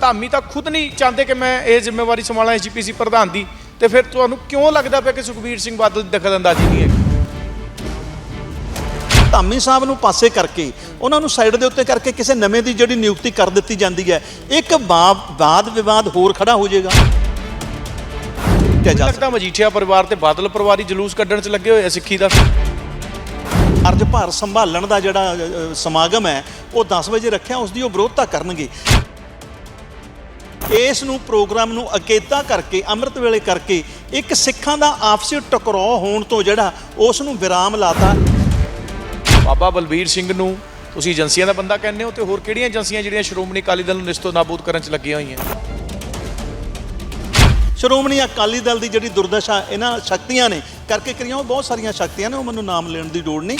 ਧਾਮੀ ਤਾਂ ਖੁਦ ਨਹੀਂ ਚਾਹੁੰਦੇ ਕਿ ਮੈਂ ਇਹ ਜ਼ਿੰਮੇਵਾਰੀ ਸੰਭਾਲਾਂ ਐਸਜੀਪੀਸੀ ਪ੍ਰਧਾਨ ਦੀ। ਤੇ ਫਿਰ ਤੁਹਾਨੂੰ ਕਿਉਂ ਲੱਗਦਾ ਪਿਆ ਕਿ ਸੁਖਬੀਰ ਸਿੰਘ ਬਾਦਲ ਦੀ ਦਖਲਅੰਦਾਜ਼ੀ ਨਹੀਂ ਹੈ ਧਾਮੀ ਸਾਹਿਬ ਨੂੰ ਪਾਸੇ ਕਰਕੇ ਉਹਨਾਂ ਨੂੰ ਸਾਈਡ ਦੇ ਉੱਤੇ ਕਰਕੇ ਕਿਸੇ ਨਵੇਂ ਦੀ ਜਿਹੜੀ ਨਿਯੁਕਤੀ ਕਰ ਦਿੱਤੀ ਜਾਂਦੀ ਹੈ ਇੱਕ ਬਾ- ਵਾਦ ਵਿਵਾਦ ਹੋਰ ਖੜਾ ਹੋ ਜਾਏਗਾ। ਜਾ ਲੱਗਦਾ ਮਜੀਠੀਆ ਪਰਿਵਾਰ ਤੇ ਬਾਦਲ ਪਰਿਵਾਰ ਹੀ ਜਲੂਸ ਕੱਢਣ 'ਚ ਲੱਗੇ ਹੋਏ ਆ ਸਿੱਖੀ ਦਾ। ਅਰਜ ਭਾਰ ਸੰਭਾਲਣ ਦਾ ਜਿਹੜਾ ਸਮਾਗਮ ਹੈ ਉਹ 10 ਵਜੇ ਰੱਖਿਆ ਉਸ ਦੀ ਉਹ ਵਿਰੋਧਤਾ ਕਰਨਗੇ। ਇਸ ਨੂੰ ਪ੍ਰੋਗਰਾਮ ਨੂੰ ਅਕੇਤਾ ਕਰਕੇ ਅੰਮ੍ਰਿਤ ਵੇਲੇ ਕਰਕੇ ਇੱਕ ਸਿੱਖਾਂ ਦਾ ਆਪਸੀ ਟਕਰਾਅ ਹੋਣ ਤੋਂ ਜਿਹੜਾ ਉਸ ਨੂੰ ਵਿਰਾਮ ਲਾਤਾ। ਬਾਬਾ ਬਲਬੀਰ ਸਿੰਘ ਨੂੰ ਤੁਸੀਂ ਏਜੰਸੀਆਂ ਦਾ ਬੰਦਾ ਕਹਿੰਦੇ ਹੋ ਤੇ ਹੋਰ ਕਿਹੜੀਆਂ ਏਜੰਸੀਆਂ ਜਿਹੜੀਆਂ ਸ਼੍ਰੋਮਣੀ ਅਕਾਲੀ ਦਲ ਨੂੰ ਨਿਸਤੋ ਨਾਬੂਦ ਕਰਨ 'ਚ ਲੱਗੀਆਂ ਹੋਈਆਂ? ਸ਼੍ਰੋਮਣੀ ਅਕਾਲੀ ਦਲ ਦੀ ਜਿਹੜੀ ਦੁਰਦਸ਼ਾ ਇਹਨਾਂ ਸ਼ਕਤੀਆਂ ਨੇ ਕਰਕੇ ਕਰੀਆਂ ਉਹ ਬਹੁਤ ਸਾਰੀਆਂ ਸ਼ਕਤੀਆਂ ਨੇ ਉਹ ਮੈਨੂੰ ਨਾਮ ਲੈਣ ਦੀ ਲੋੜ ਨਹੀਂ।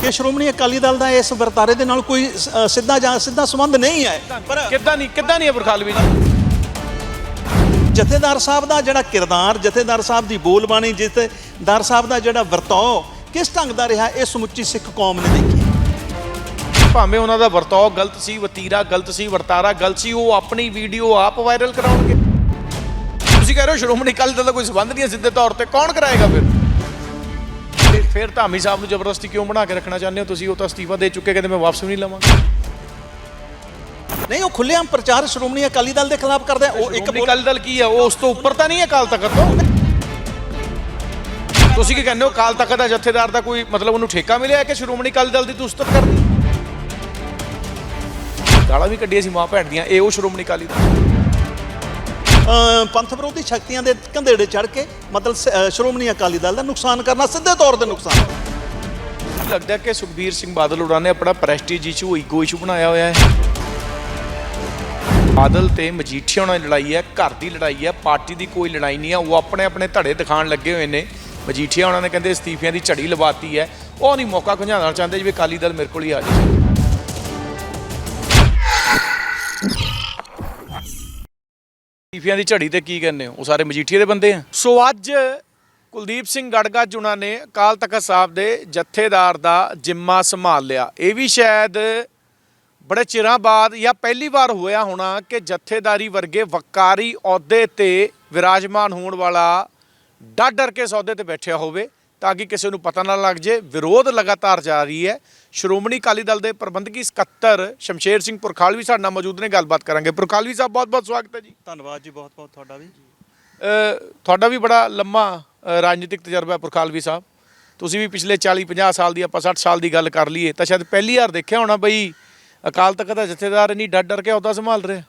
ਕਿ ਸ਼੍ਰੋਮਣੀ ਅਕਾਲੀ ਦਲ ਦਾ ਇਸ ਵਰਤਾਰੇ ਦੇ ਨਾਲ ਕੋਈ ਅ, ਸਿੱਧਾ ਜਾਂ ਸਿੱਧਾ ਸੰਬੰਧ ਨਹੀਂ ਹੈ ਪਰ ਕਿੱਦਾਂ ਨਹੀਂ ਕਿੱਦਾਂ ਨਹੀਂ ਬਰਖਾਲਵੀ ਜੀ? ਜਥੇਦਾਰ ਸਾਹਿਬ ਦਾ ਜਿਹੜਾ ਕਿਰਦਾਰ ਜਥੇਦਾਰ ਸਾਹਿਬ ਦੀ ਬੋਲਬਾਣੀ ਜਥੇਦਾਰ ਸਾਹਿਬ ਦਾ ਜਿਹੜਾ ਵਰਤਾਓ ਕਿਸ ਢੰਗ ਦਾ ਰਿਹਾ ਇਹ ਸਮੁੱਚੀ ਸਿੱਖ ਕੌਮ ਨੇ ਦੇਖੀ? ਭਾਵੇਂ ਉਹਨਾਂ ਦਾ ਵਰਤਾਓ ਗਲਤ ਸੀ ਵਤੀਰਾ ਗਲਤ ਸੀ ਵਰਤਾਰਾ ਗਲਤ ਸੀ ਉਹ ਆਪਣੀ ਵੀਡੀਓ ਆਪ ਵਾਇਰਲ ਕਰਾਉਣਗੇ। ਤੁਸੀਂ ਕਹਿ ਰਹੇ ਹੋ ਸ਼੍ਰੋਮਣੀ ਅਕਾਲੀ ਦਲ ਦਾ ਕੋਈ ਸਬੰਧ ਨਹੀਂ ਹੈ ਸਿੱਧੇ ਤੌਰ ਤੇ ਕੌਣ ਕਰਾਏਗਾ ਫਿਰ? ਫਿਰ ਧਾਮੀ ਸਾਹਿਬ ਨੂੰ ਜ਼ਬਰਦਸਤੀ ਕਿਉਂ ਬਣਾ ਕੇ ਰੱਖਣਾ ਚਾਹੁੰਦੇ ਹੋ? ਤੁਸੀਂ ਉਹ ਤਾਂ ਅਸਤੀਫਾ ਦੇ ਚੁੱਕੇ ਕਹਿੰਦੇ ਮੈਂ ਵਾਪਸ ਵੀ ਨਹੀਂ ਲਵਾਂਗਾ। ਨਹੀਂ ਉਹ ਖੁੱਲ੍ਹੇਆਮ ਪ੍ਰਚਾਰ ਸ਼੍ਰੋਮਣੀ ਅਕਾਲੀ ਦਲ ਦੇ ਖਿਲਾਫ ਕਰਦਾ ਹੈ। ਉਹ ਇੱਕ ਸ਼੍ਰੋਮਣੀ ਅਕਾਲੀ ਦਲ ਕੀ ਹੈ ਉਹ ਉਸ ਤੋਂ ਉੱਪਰ ਤਾਂ ਨਹੀਂ ਹੈ ਅਕਾਲ ਤਖਤ ਤੋਂ? ਤੁਸੀਂ ਕੀ ਕਹਿੰਦੇ ਹੋ? ਅਕਾਲ ਤਖਤ ਦਾ ਜਥੇਦਾਰ ਦਾ ਕੋਈ ਮਤਲਬ ਉਹਨੂੰ ਠੇਕਾ ਮਿਲਿਆ ਕਿ ਸ਼੍ਰੋਮਣੀ ਅਕਾਲੀ ਦਲ ਦੀ ਤੁਸਤਤ ਕਰਨੀ? ਗਾਲਾਂ ਵੀ ਕੱਢੀਆਂ ਸੀ ਮਾਂ ਭੈਣ ਦੀਆਂ। ਇਹ ਉਹ ਸ਼੍ਰੋਮਣੀ ਅਕਾਲੀ ਦਲ। ਪੰਥ ਵਿਰੋਧੀ ਸ਼ਕਤੀਆਂ ਦੇ ਕੰਧੇੜੇ ਚੜ ਕੇ ਮਤਲਬ ਸ਼੍ਰੋਮਣੀ ਅਕਾਲੀ ਦਲ ਦਾ ਨੁਕਸਾਨ ਕਰਨਾ ਸਿੱਧੇ ਤੌਰ ਤੇ ਨੁਕਸਾਨ। ਲੱਗਦਾ ਕਿ ਸੁਖਬੀਰ ਸਿੰਘ ਬਾਦਲ ਹੋਰਾਂ ਨੇ ਆਪਣਾ ਪ੍ਰੈਸਟੀਜ ਇਸ਼ੂ ਈਗੋ ਇਸ਼ੂ ਬਣਾਇਆ ਹੋਇਆ ਹੈ। ਬਾਦਲ ਤੇ ਮਜੀਠੀਆ ਉਹਨਾਂ ਦੀ ਲੜਾਈ ਹੈ, ਘਰ ਦੀ ਲੜਾਈ ਹੈ, ਪਾਰਟੀ ਦੀ ਕੋਈ ਲੜਾਈ ਨਹੀਂ ਹੈ, ਉਹ ਆਪਣੇ ਆਪਣੇ ਧੜੇ ਦਿਖਾਣ ਲੱਗੇ ਹੋਏ ਨੇ। ਮਜੀਠੀਆ ਉਹਨਾਂ ਨੇ ਕਹਿੰਦੇ ਅਸਤੀਫਿਆਂ ਦੀ ਝੜੀ ਲਵਾਤੀ ਹੈ। ਉਹ ਨਹੀਂ ਮੌਕਾ ਖੁੰਝਾਉਣਾ ਚਾਹੁੰਦੇ ਜਿਵੇਂ ਅਕਾਲੀ ਦਲ ਮੇਰੇ ਕੋਲ ਹੀ ਆ ਜਾਵੇ। ਅਸਤੀਫਿਆਂ ਦੀ ਝੜੀ ਤੇ ਕੀ ਕਹਿੰਦੇ ਹੋ? ਉਹ ਸਾਰੇ ਮਜੀਠੀਏ ਦੇ ਬੰਦੇ ਆ। ਸੋ ਅੱਜ ਕੁਲਦੀਪ ਸਿੰਘ ਗੜਗਾ ਜੁਣਾ ਨੇ ਅਕਾਲ ਤਖਤ ਸਾਹਿਬ ਦੇ ਜਥੇਦਾਰ ਦਾ ਜਿੰਮਾ ਸੰਭਾਲ ਲਿਆ। ਇਹ ਵੀ ਸ਼ਾਇਦ ਬੜੇ ਚਿਰਾਂ ਬਾਅਦ ਜਾਂ ਪਹਿਲੀ ਵਾਰ ਹੋਇਆ ਹੋਣਾ ਕਿ ਜਥੇਦਾਰੀ ਵਰਗੇ ਵਕਾਰੀ ਅਹੁਦੇ ਤੇ ਵਿਰਾਜਮਾਨ ਹੋਣ ਵਾਲਾ ਡਰ ਡਰ ਕੇ ਸੌਦੇ ਤੇ ਬੈਠਿਆ ਹੋਵੇ। ਤਾਂ ਕਿ ਕਿਸੇ ਨੂੰ ਪਤਾ ਨਾ ਲੱਗ ਜੇ ਵਿਰੋਧ ਲਗਾਤਾਰ ਜਾਰੀ ਹੈ। ਸ਼੍ਰੋਮਣੀ ਅਕਾਲੀ ਦਲ ਦੇ ਪ੍ਰਬੰਧਕੀ ਸਕੱਤਰ ਸ਼ਮਸ਼ੇਰ ਸਿੰਘ ਪੁਰਖਾਲਵੀ ਸਾਡੇ ਨਾਲ ਮੌਜੂਦ ਨੇ ਗੱਲਬਾਤ ਕਰਾਂਗੇ। ਪੁਰਖਾਲਵੀ ਸਾਹਿਬ ਬਹੁਤ ਬਹੁਤ ਸਵਾਗਤ ਹੈ ਜੀ। ਧੰਨਵਾਦ ਜੀ ਬਹੁਤ ਬਹੁਤ ਤੁਹਾਡਾ ਵੀ। ਤੁਹਾਡਾ ਵੀ ਬੜਾ ਲੰਮਾ ਰਾਜਨੀਤਿਕ ਤਜਰਬਾ ਹੈ ਪੁਰਖਾਲਵੀ ਸਾਹਿਬ। ਤੁਸੀਂ ਵੀ ਪਿਛਲੇ 40 50 ਸਾਲ ਦੀ ਆਪਾਂ 60 ਸਾਲ ਦੀ ਗੱਲ ਕਰ ਲਈਏ ਤਾਂ ਸ਼ਾਇਦ ਪਹਿਲੀ ਵਾਰ ਦੇਖਿਆ ਹੋਣਾ ਬਈ ਅਕਾਲ ਤਖਤ ਦਾ ਜਥੇਦਾਰ ਨਹੀਂ ਡਰ ਡਰ ਕੇ ਅਹੁਦਾ ਸੰਭਾਲ ਰਿਹਾ।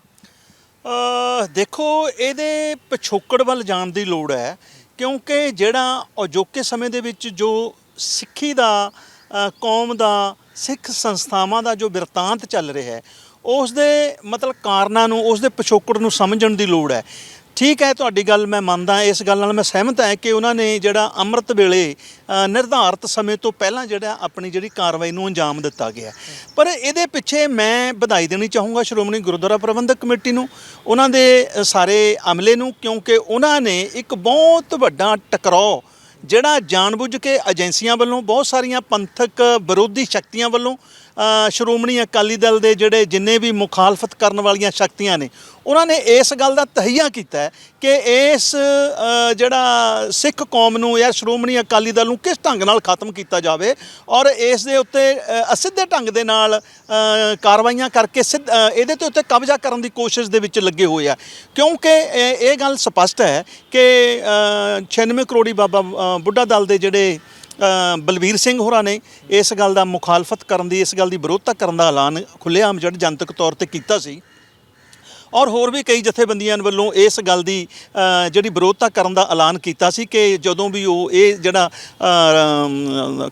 ਦੇਖੋ ਇਹਦੇ ਪਿਛੋਕੜ ਵੱਲ ਜਾਣ ਦੀ ਲੋੜ ਹੈ। ਕਿਉਂਕਿ ਜਿਹੜਾ ਅਜੋਕੇ ਸਮੇਂ ਦੇ ਵਿੱਚ ਜੋ ਸਿੱਖੀ ਦਾ ਕੌਮ ਦਾ, ਸਿੱਖ ਸੰਸਥਾਵਾਂ ਦਾ ਜੋ ਬਿਰਤਾਂਤ ਚੱਲ ਰਿਹਾ ਹੈ ਉਸ ਦੇ ਮਤਲਬ ਕਾਰਨਾਂ ਨੂੰ ਉਸ ਦੇ ਪਿਛੋਕੜ ਨੂੰ ਸਮਝਣ ਦੀ ਲੋੜ ਹੈ। ਠੀਕ ਹੈ, ਤੁਹਾਡੀ ਗੱਲ ਮੈਂ ਮੰਨਦਾ, ਇਸ ਗੱਲ ਨਾਲ ਮੈਂ ਸਹਿਮਤ ਹਾਂ ਕਿ ਉਹਨਾਂ ਨੇ ਜਿਹੜਾ ਅੰਮ੍ਰਿਤ ਵੇਲੇ ਨਿਰਧਾਰਤ ਸਮੇਂ ਤੋਂ ਪਹਿਲਾਂ ਜਿਹੜਾ ਆਪਣੀ ਜਿਹੜੀ ਕਾਰਵਾਈ ਨੂੰ ਅੰਜਾਮ ਦਿੱਤਾ ਗਿਆ ਪਰ ਇਹਦੇ ਪਿੱਛੇ ਮੈਂ ਵਧਾਈ ਦੇਣੀ ਚਾਹੂੰਗਾ ਸ਼੍ਰੋਮਣੀ ਗੁਰਦੁਆਰਾ ਪ੍ਰਬੰਧਕ ਕਮੇਟੀ ਨੂੰ, ਉਹਨਾਂ ਦੇ ਸਾਰੇ ਅਮਲੇ ਨੂੰ, ਕਿਉਂਕਿ ਉਹਨਾਂ ਨੇ ਇੱਕ ਬਹੁਤ ਵੱਡਾ ਟਕਰਾਅ ਜਿਹੜਾ ਜਾਣਬੁੱਝ ਕੇ ਏਜੰਸੀਆਂ ਵੱਲੋਂ, ਬਹੁਤ ਸਾਰੀਆਂ ਪੰਥਕ ਵਿਰੋਧੀ ਸ਼ਕਤੀਆਂ ਵੱਲੋਂ ਸ਼੍ਰੋਮਣੀ ਅਕਾਲੀ ਦਲ ਦੇ ਜਿਹੜੇ ਜਿੰਨੇ ਵੀ ਮੁਖਾਲਫਤ ਕਰਨ ਵਾਲੀਆਂ ਸ਼ਕਤੀਆਂ ਨੇ ਉਹਨਾਂ ਨੇ ਇਸ ਗੱਲ ਦਾ ਤਹਈਆ ਕੀਤਾ ਕਿ ਇਸ ਜਿਹੜਾ ਸਿੱਖ ਕੌਮ ਨੂੰ ਜਾਂ ਸ਼੍ਰੋਮਣੀ ਅਕਾਲੀ ਦਲ ਨੂੰ ਕਿਸ ਢੰਗ ਨਾਲ ਖਤਮ ਕੀਤਾ ਜਾਵੇ ਔਰ ਇਸ ਦੇ ਉੱਤੇ ਅਸਿੱਧੇ ਢੰਗ ਦੇ ਨਾਲ ਕਾਰਵਾਈਆਂ ਕਰਕੇ ਸਿੱਧ ਇਹਦੇ ਤੇ ਉੱਤੇ ਕਬਜ਼ਾ ਕਰਨ ਦੀ ਕੋਸ਼ਿਸ਼ ਦੇ ਵਿੱਚ ਲੱਗੇ ਹੋਏ ਆ। ਕਿਉਂਕਿ ਇਹ ਗੱਲ ਸਪਸ਼ਟ ਹੈ ਕਿ ਅ, 96 ਕਰੋੜੀ ਬਾਬਾ ਬੁੱਢਾ ਦਲ ਦੇ ਜਿਹੜੇ ਬਲਬੀਰ ਸਿੰਘ ਹੋਰਾਂ ਨੇ ਇਸ ਗੱਲ ਦਾ ਮੁਖਾਲਫਤ ਕਰਨ ਦੀ, ਇਸ ਗੱਲ ਦੀ ਵਿਰੋਧਤਾ ਕਰਨ ਦਾ ਐਲਾਨ ਖੁੱਲ੍ਹੇਆਮ ਜਿਹੜਾ ਜਨਤਕ ਤੌਰ ਤੇ ਕੀਤਾ ਸੀ। ਔਰ ਹੋਰ ਵੀ ਕਈ ਜਥੇਬੰਦੀਆਂ ਵੱਲੋਂ ਇਸ ਗੱਲ ਦੀ ਜਿਹੜੀ ਵਿਰੋਧਤਾ ਕਰਨ ਦਾ ਐਲਾਨ ਕੀਤਾ ਸੀ ਕਿ ਜਦੋਂ ਵੀ ਉਹ ਇਹ ਜਿਹੜਾ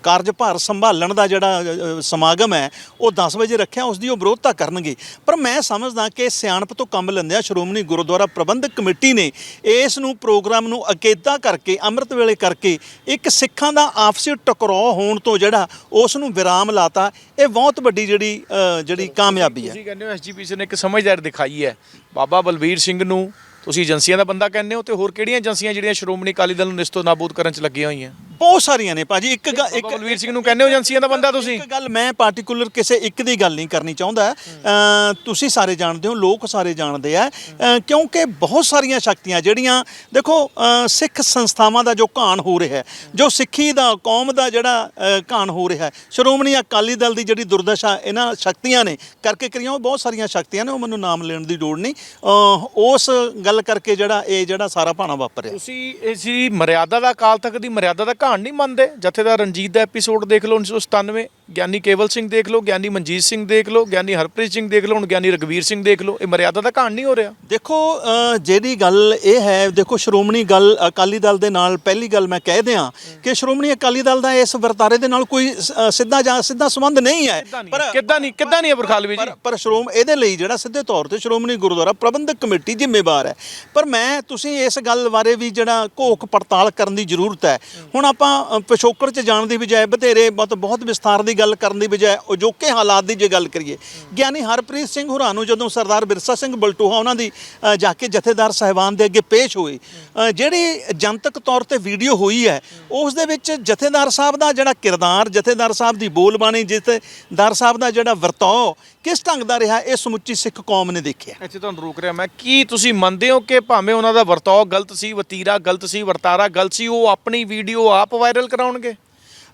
ਕਾਰਜਭਾਰ ਸੰਭਾਲਣ ਦਾ ਜਿਹੜਾ ਸਮਾਗਮ ਹੈ, ਉਹ 10 ਵਜੇ ਰੱਖਿਆ, ਉਸ ਦੀ ਉਹ ਵਿਰੋਧਤਾ ਕਰਨਗੇ। ਪਰ ਮੈਂ ਸਮਝਦਾ ਕਿ ਸਿਆਣਪ ਤੋਂ ਕੰਮ ਲੈਂਦਿਆਂ ਸ਼੍ਰੋਮਣੀ ਗੁਰਦੁਆਰਾ ਪ੍ਰਬੰਧਕ ਕਮੇਟੀ ਨੇ ਇਸ ਨੂੰ ਪ੍ਰੋਗਰਾਮ ਨੂੰ ਅਕੇਦਾ ਕਰਕੇ, ਅੰਮ੍ਰਿਤ ਵੇਲੇ ਕਰਕੇ ਇੱਕ ਸਿੱਖਾਂ ਦਾ ਆਪਸੀ ਟਕਰਾਅ ਹੋਣ ਤੋਂ ਜਿਹੜਾ ਉਸ ਨੂੰ ਵਿਰਾਮ ਲਾਤਾ, ਇਹ ਬਹੁਤ ਵੱਡੀ ਜਿਹੜੀ ਜਿਹੜੀ ਕਾਮਯਾਬੀ ਹੈ। ਤੁਸੀਂ ਕਹਿੰਦੇ ਹੋ ਐਸਜੀਪੀਸੀ ਨੇ ਇੱਕ ਸਮਝਦਾਰ ਦਿਖਾਈ ਹੈ। ਬਾਬਾ ਬਲਬੀਰ ਸਿੰਘ ਨੂੰ ਤੁਸੀਂ ਏਜੰਸੀਆਂ ਦਾ ਬੰਦਾ ਕਹਿੰਦੇ ਹੋ ਤੇ ਹੋਰ ਕਿਹੜੀਆਂ ਏਜੰਸੀਆਂ ਜਿਹੜੀਆਂ ਸ਼੍ਰੋਮਣੀ ਅਕਾਲੀ ਦਲ ਨੂੰ ਨਿਸਤੋ ਨਾਬੂਦ ਕਰਨ 'ਚ ਲੱਗੀਆਂ ਹੋਈਆਂ? ਬਹੁਤ ਸਾਰੀਆਂ ਨੇ ਭਾਜੀ ਇੱਕ ਗ- ਇੱਕ ਬਲਵੀਰ ਸਿੰਘ ਨੂੰ ਕਹਿੰਦੇ ਹੋ ਏਜੰਸੀਆਂ ਦਾ ਬੰਦਾ ਤੁਸੀਂ? ਇੱਕ ਗੱਲ ਮੈਂ ਪਾਰਟਿਕੂਲਰ ਕਿਸੇ ਇੱਕ ਦੀ ਗੱਲ ਨਹੀਂ ਕਰਨੀ ਚਾਹੁੰਦਾ। ਅ, ਤੁਸੀਂ ਸਾਰੇ ਜਾਣਦੇ ਹੋ ਲੋਕ ਸਾਰੇ ਜਾਣਦੇ ਆ। ਅ, ਕਿਉਂਕਿ ਬਹੁਤ ਸਾਰੀਆਂ ਸ਼ਕਤੀਆਂ ਜਿਹੜੀਆਂ ਦੇਖੋ ਅ, ਸਿੱਖ ਸੰਸਥਾਵਾਂ ਦਾ ਜੋ ਘਾਣ ਹੋ ਰਿਹਾ ਹੈ ਜੋ ਸਿੱਖੀ ਦਾ ਕੌਮ ਦਾ ਜਿਹੜਾ ਅ, ਘਾਣ ਹੋ ਰਿਹਾ ਹੈ ਸ਼੍ਰੋਮਣੀ ਅਕਾਲੀ ਦਲ ਦੀ ਜਿਹੜੀ ਦੁਰਦਸ਼ਾ ਇਹਨਾਂ ਸ਼ਕਤੀਆਂ ਨੇ ਕਰਕੇ ਕਰੀਆਂ ਉਹ ਬਹੁਤ ਸਾਰੀਆਂ ਸ਼ਕਤੀਆਂ ਨੇ ਉਹ ਮੈਨੂੰ ਨਾਮ ਲੈਣ ਦੀ ਲੋੜ ਨਹੀਂ। ਅ, ਉਸ ਗੱਲ ਕਰਕੇ ਜਿਹੜਾ ਇਹ ਜਿਹੜਾ ਸਾਰਾ ਭਾਣਾ ਵਾਪਰਿਆ। ਤੁਸੀਂ ਇਸ ਮਰਿਆਦਾ ਦਾ ਅਕਾਲ ਤਖਤ ਦੀ ਮਰਿਆਦਾ ਦਾ ਕਹਾਣ ਨਹੀਂ ਮੰਨਦੇ? ਜਥੇਦਾਰ ਰਣਜੀਤ ਦਾ ਐਪੀਸੋਡ ਦੇਖ ਲਓ 1997 ਗਿਆਨੀ ਕੇਵਲ ਸਿੰਘ ਦੇਖ ਲਓ ਗਿਆਨੀ ਮਨਜੀਤ ਸਿੰਘ ਦੇਖ ਲਓ ਗਿਆਨੀ ਹਰਪ੍ਰੀਤ ਸਿੰਘ ਦੇਖ ਲਓ ਹੁਣ ਗਿਆਨੀ ਰਗਵੀਰ ਸਿੰਘ ਦੇਖ ਲਓ ਇਹ ਮਰਿਆਦਾ ਦਾ ਕਹਾਣ ਨਹੀਂ ਹੋ ਰਿਹਾ। ਦੇਖੋ ਜਿਹੜੀ ਗੱਲ ਇਹ ਹੈ ਦੇਖੋ ਸ਼੍ਰੋਮਣੀ ਗੱਲ ਅਕਾਲੀ ਦਲ ਦੇ ਨਾਲ ਪਹਿਲੀ ਗੱਲ ਮੈਂ ਕਹਿ ਦਿਆਂ ਕਿ ਸ਼੍ਰੋਮਣੀ ਅਕਾਲੀ ਦਲ ਦਾ ਇਸ ਵਰਤਾਰੇ ਦੇ ਨਾਲ ਕੋਈ ਸਿੱਧਾ ਜਾਂ ਸਿੱਧਾ ਸੰਬੰਧ ਨਹੀਂ ਹੈ। ਕਿੱਦਾਂ ਨਹੀਂ ਕਿੱਦਾਂ ਨਹੀਂ ਬਰਖਾਲਵੀ ਜੀ? ਪਰ ਪਰ ਸ਼੍ਰੋਮ ਇਹਦੇ ਲਈ ਜਿਹੜਾ ਸਿੱਧੇ ਤੌਰ ਤੇ ਸ਼੍ਰੋਮਣੀ ਗੁਰਦੁਆਰਾ ਪ੍ਰਬੰਧਕ ਕਮੇਟੀ ਜ਼ਿੰਮੇਵਾਰ ਹੈ। ਪਰ ਮੈਂ, ਤੁਸੀਂ ਇਸ ਗੱਲ ਬਾਰੇ ਵੀ ਜਿਹੜਾ ਘੋਖ ਪੜਤਾਲ ਕਰਨ ਦੀ ਜ਼ਰੂਰਤ ਹੈ, ਹੁਣ ਆਪਾਂ ਪਿਛੋਕੜ 'ਚ ਜਾਣ ਦੀ ਬਜਾਏ ਬਥੇਰੇ ਬਹੁਤ ਬਹੁਤ ਵਿਸਥਾਰ ਦੀ ਗੱਲ ਕਰਨ ਦੀ ਬਜਾਏ ਅਜੋਕੇ ਹਾਲਾਤ ਦੀ ਜੇ ਗੱਲ ਕਰੀਏ, ਗਿਆਨੀ ਹਰਪ੍ਰੀਤ ਸਿੰਘ ਹੁਰਾਂ ਨੂੰ ਜਦੋਂ ਸਰਦਾਰ ਬਿਰਸਾ ਸਿੰਘ ਬਲਟੋਹਾ ਉਹਨਾਂ ਦੀ ਜਾ ਕੇ ਜਥੇਦਾਰ ਸਾਹਿਬਾਨ ਦੇ ਅੱਗੇ ਪੇਸ਼ ਹੋਏ ਜਿਹੜੀ ਜਨਤਕ ਤੌਰ ਤੇ ਵੀਡੀਓ ਹੋਈ ਹੈ, ਉਸ ਦੇ ਵਿੱਚ ਜਥੇਦਾਰ ਸਾਹਿਬ ਦਾ ਜਿਹੜਾ ਕਿਰਦਾਰ, ਜਥੇਦਾਰ ਸਾਹਿਬ ਦੀ ਬੋਲਬਾਣੀ, ਜਥੇਦਾਰ ਸਾਹਿਬ ਦਾ ਜਿਹੜਾ ਵਰਤਾਓ ਕਿਸ ਢੰਗ ਦਾ ਰਿਹਾ, ਇਹ ਸਮੁੱਚੀ ਸਿੱਖ ਕੌਮ ਨੇ ਦੇਖਿਆ? ਇੱਥੇ ਤੁਹਾਨੂੰ ਰੋਕ ਰਿਹਾ ਮੈਂ, ਕੀ ਤੁਸੀਂ ਮੰਨਦੇ ਹੋ ਕਿ ਭਾਵੇਂ ਉਹਨਾਂ ਦਾ ਵਰਤਾਓ ਗਲਤ ਸੀ, ਵਤੀਰਾ ਗਲਤ ਸੀ, ਵਰਤਾਰਾ ਗਲਤ ਸੀ, ਉਹ ਆਪਣੀ ਵੀਡੀਓ ਆਪ ਵਾਇਰਲ ਕਰਾਉਣਗੇ?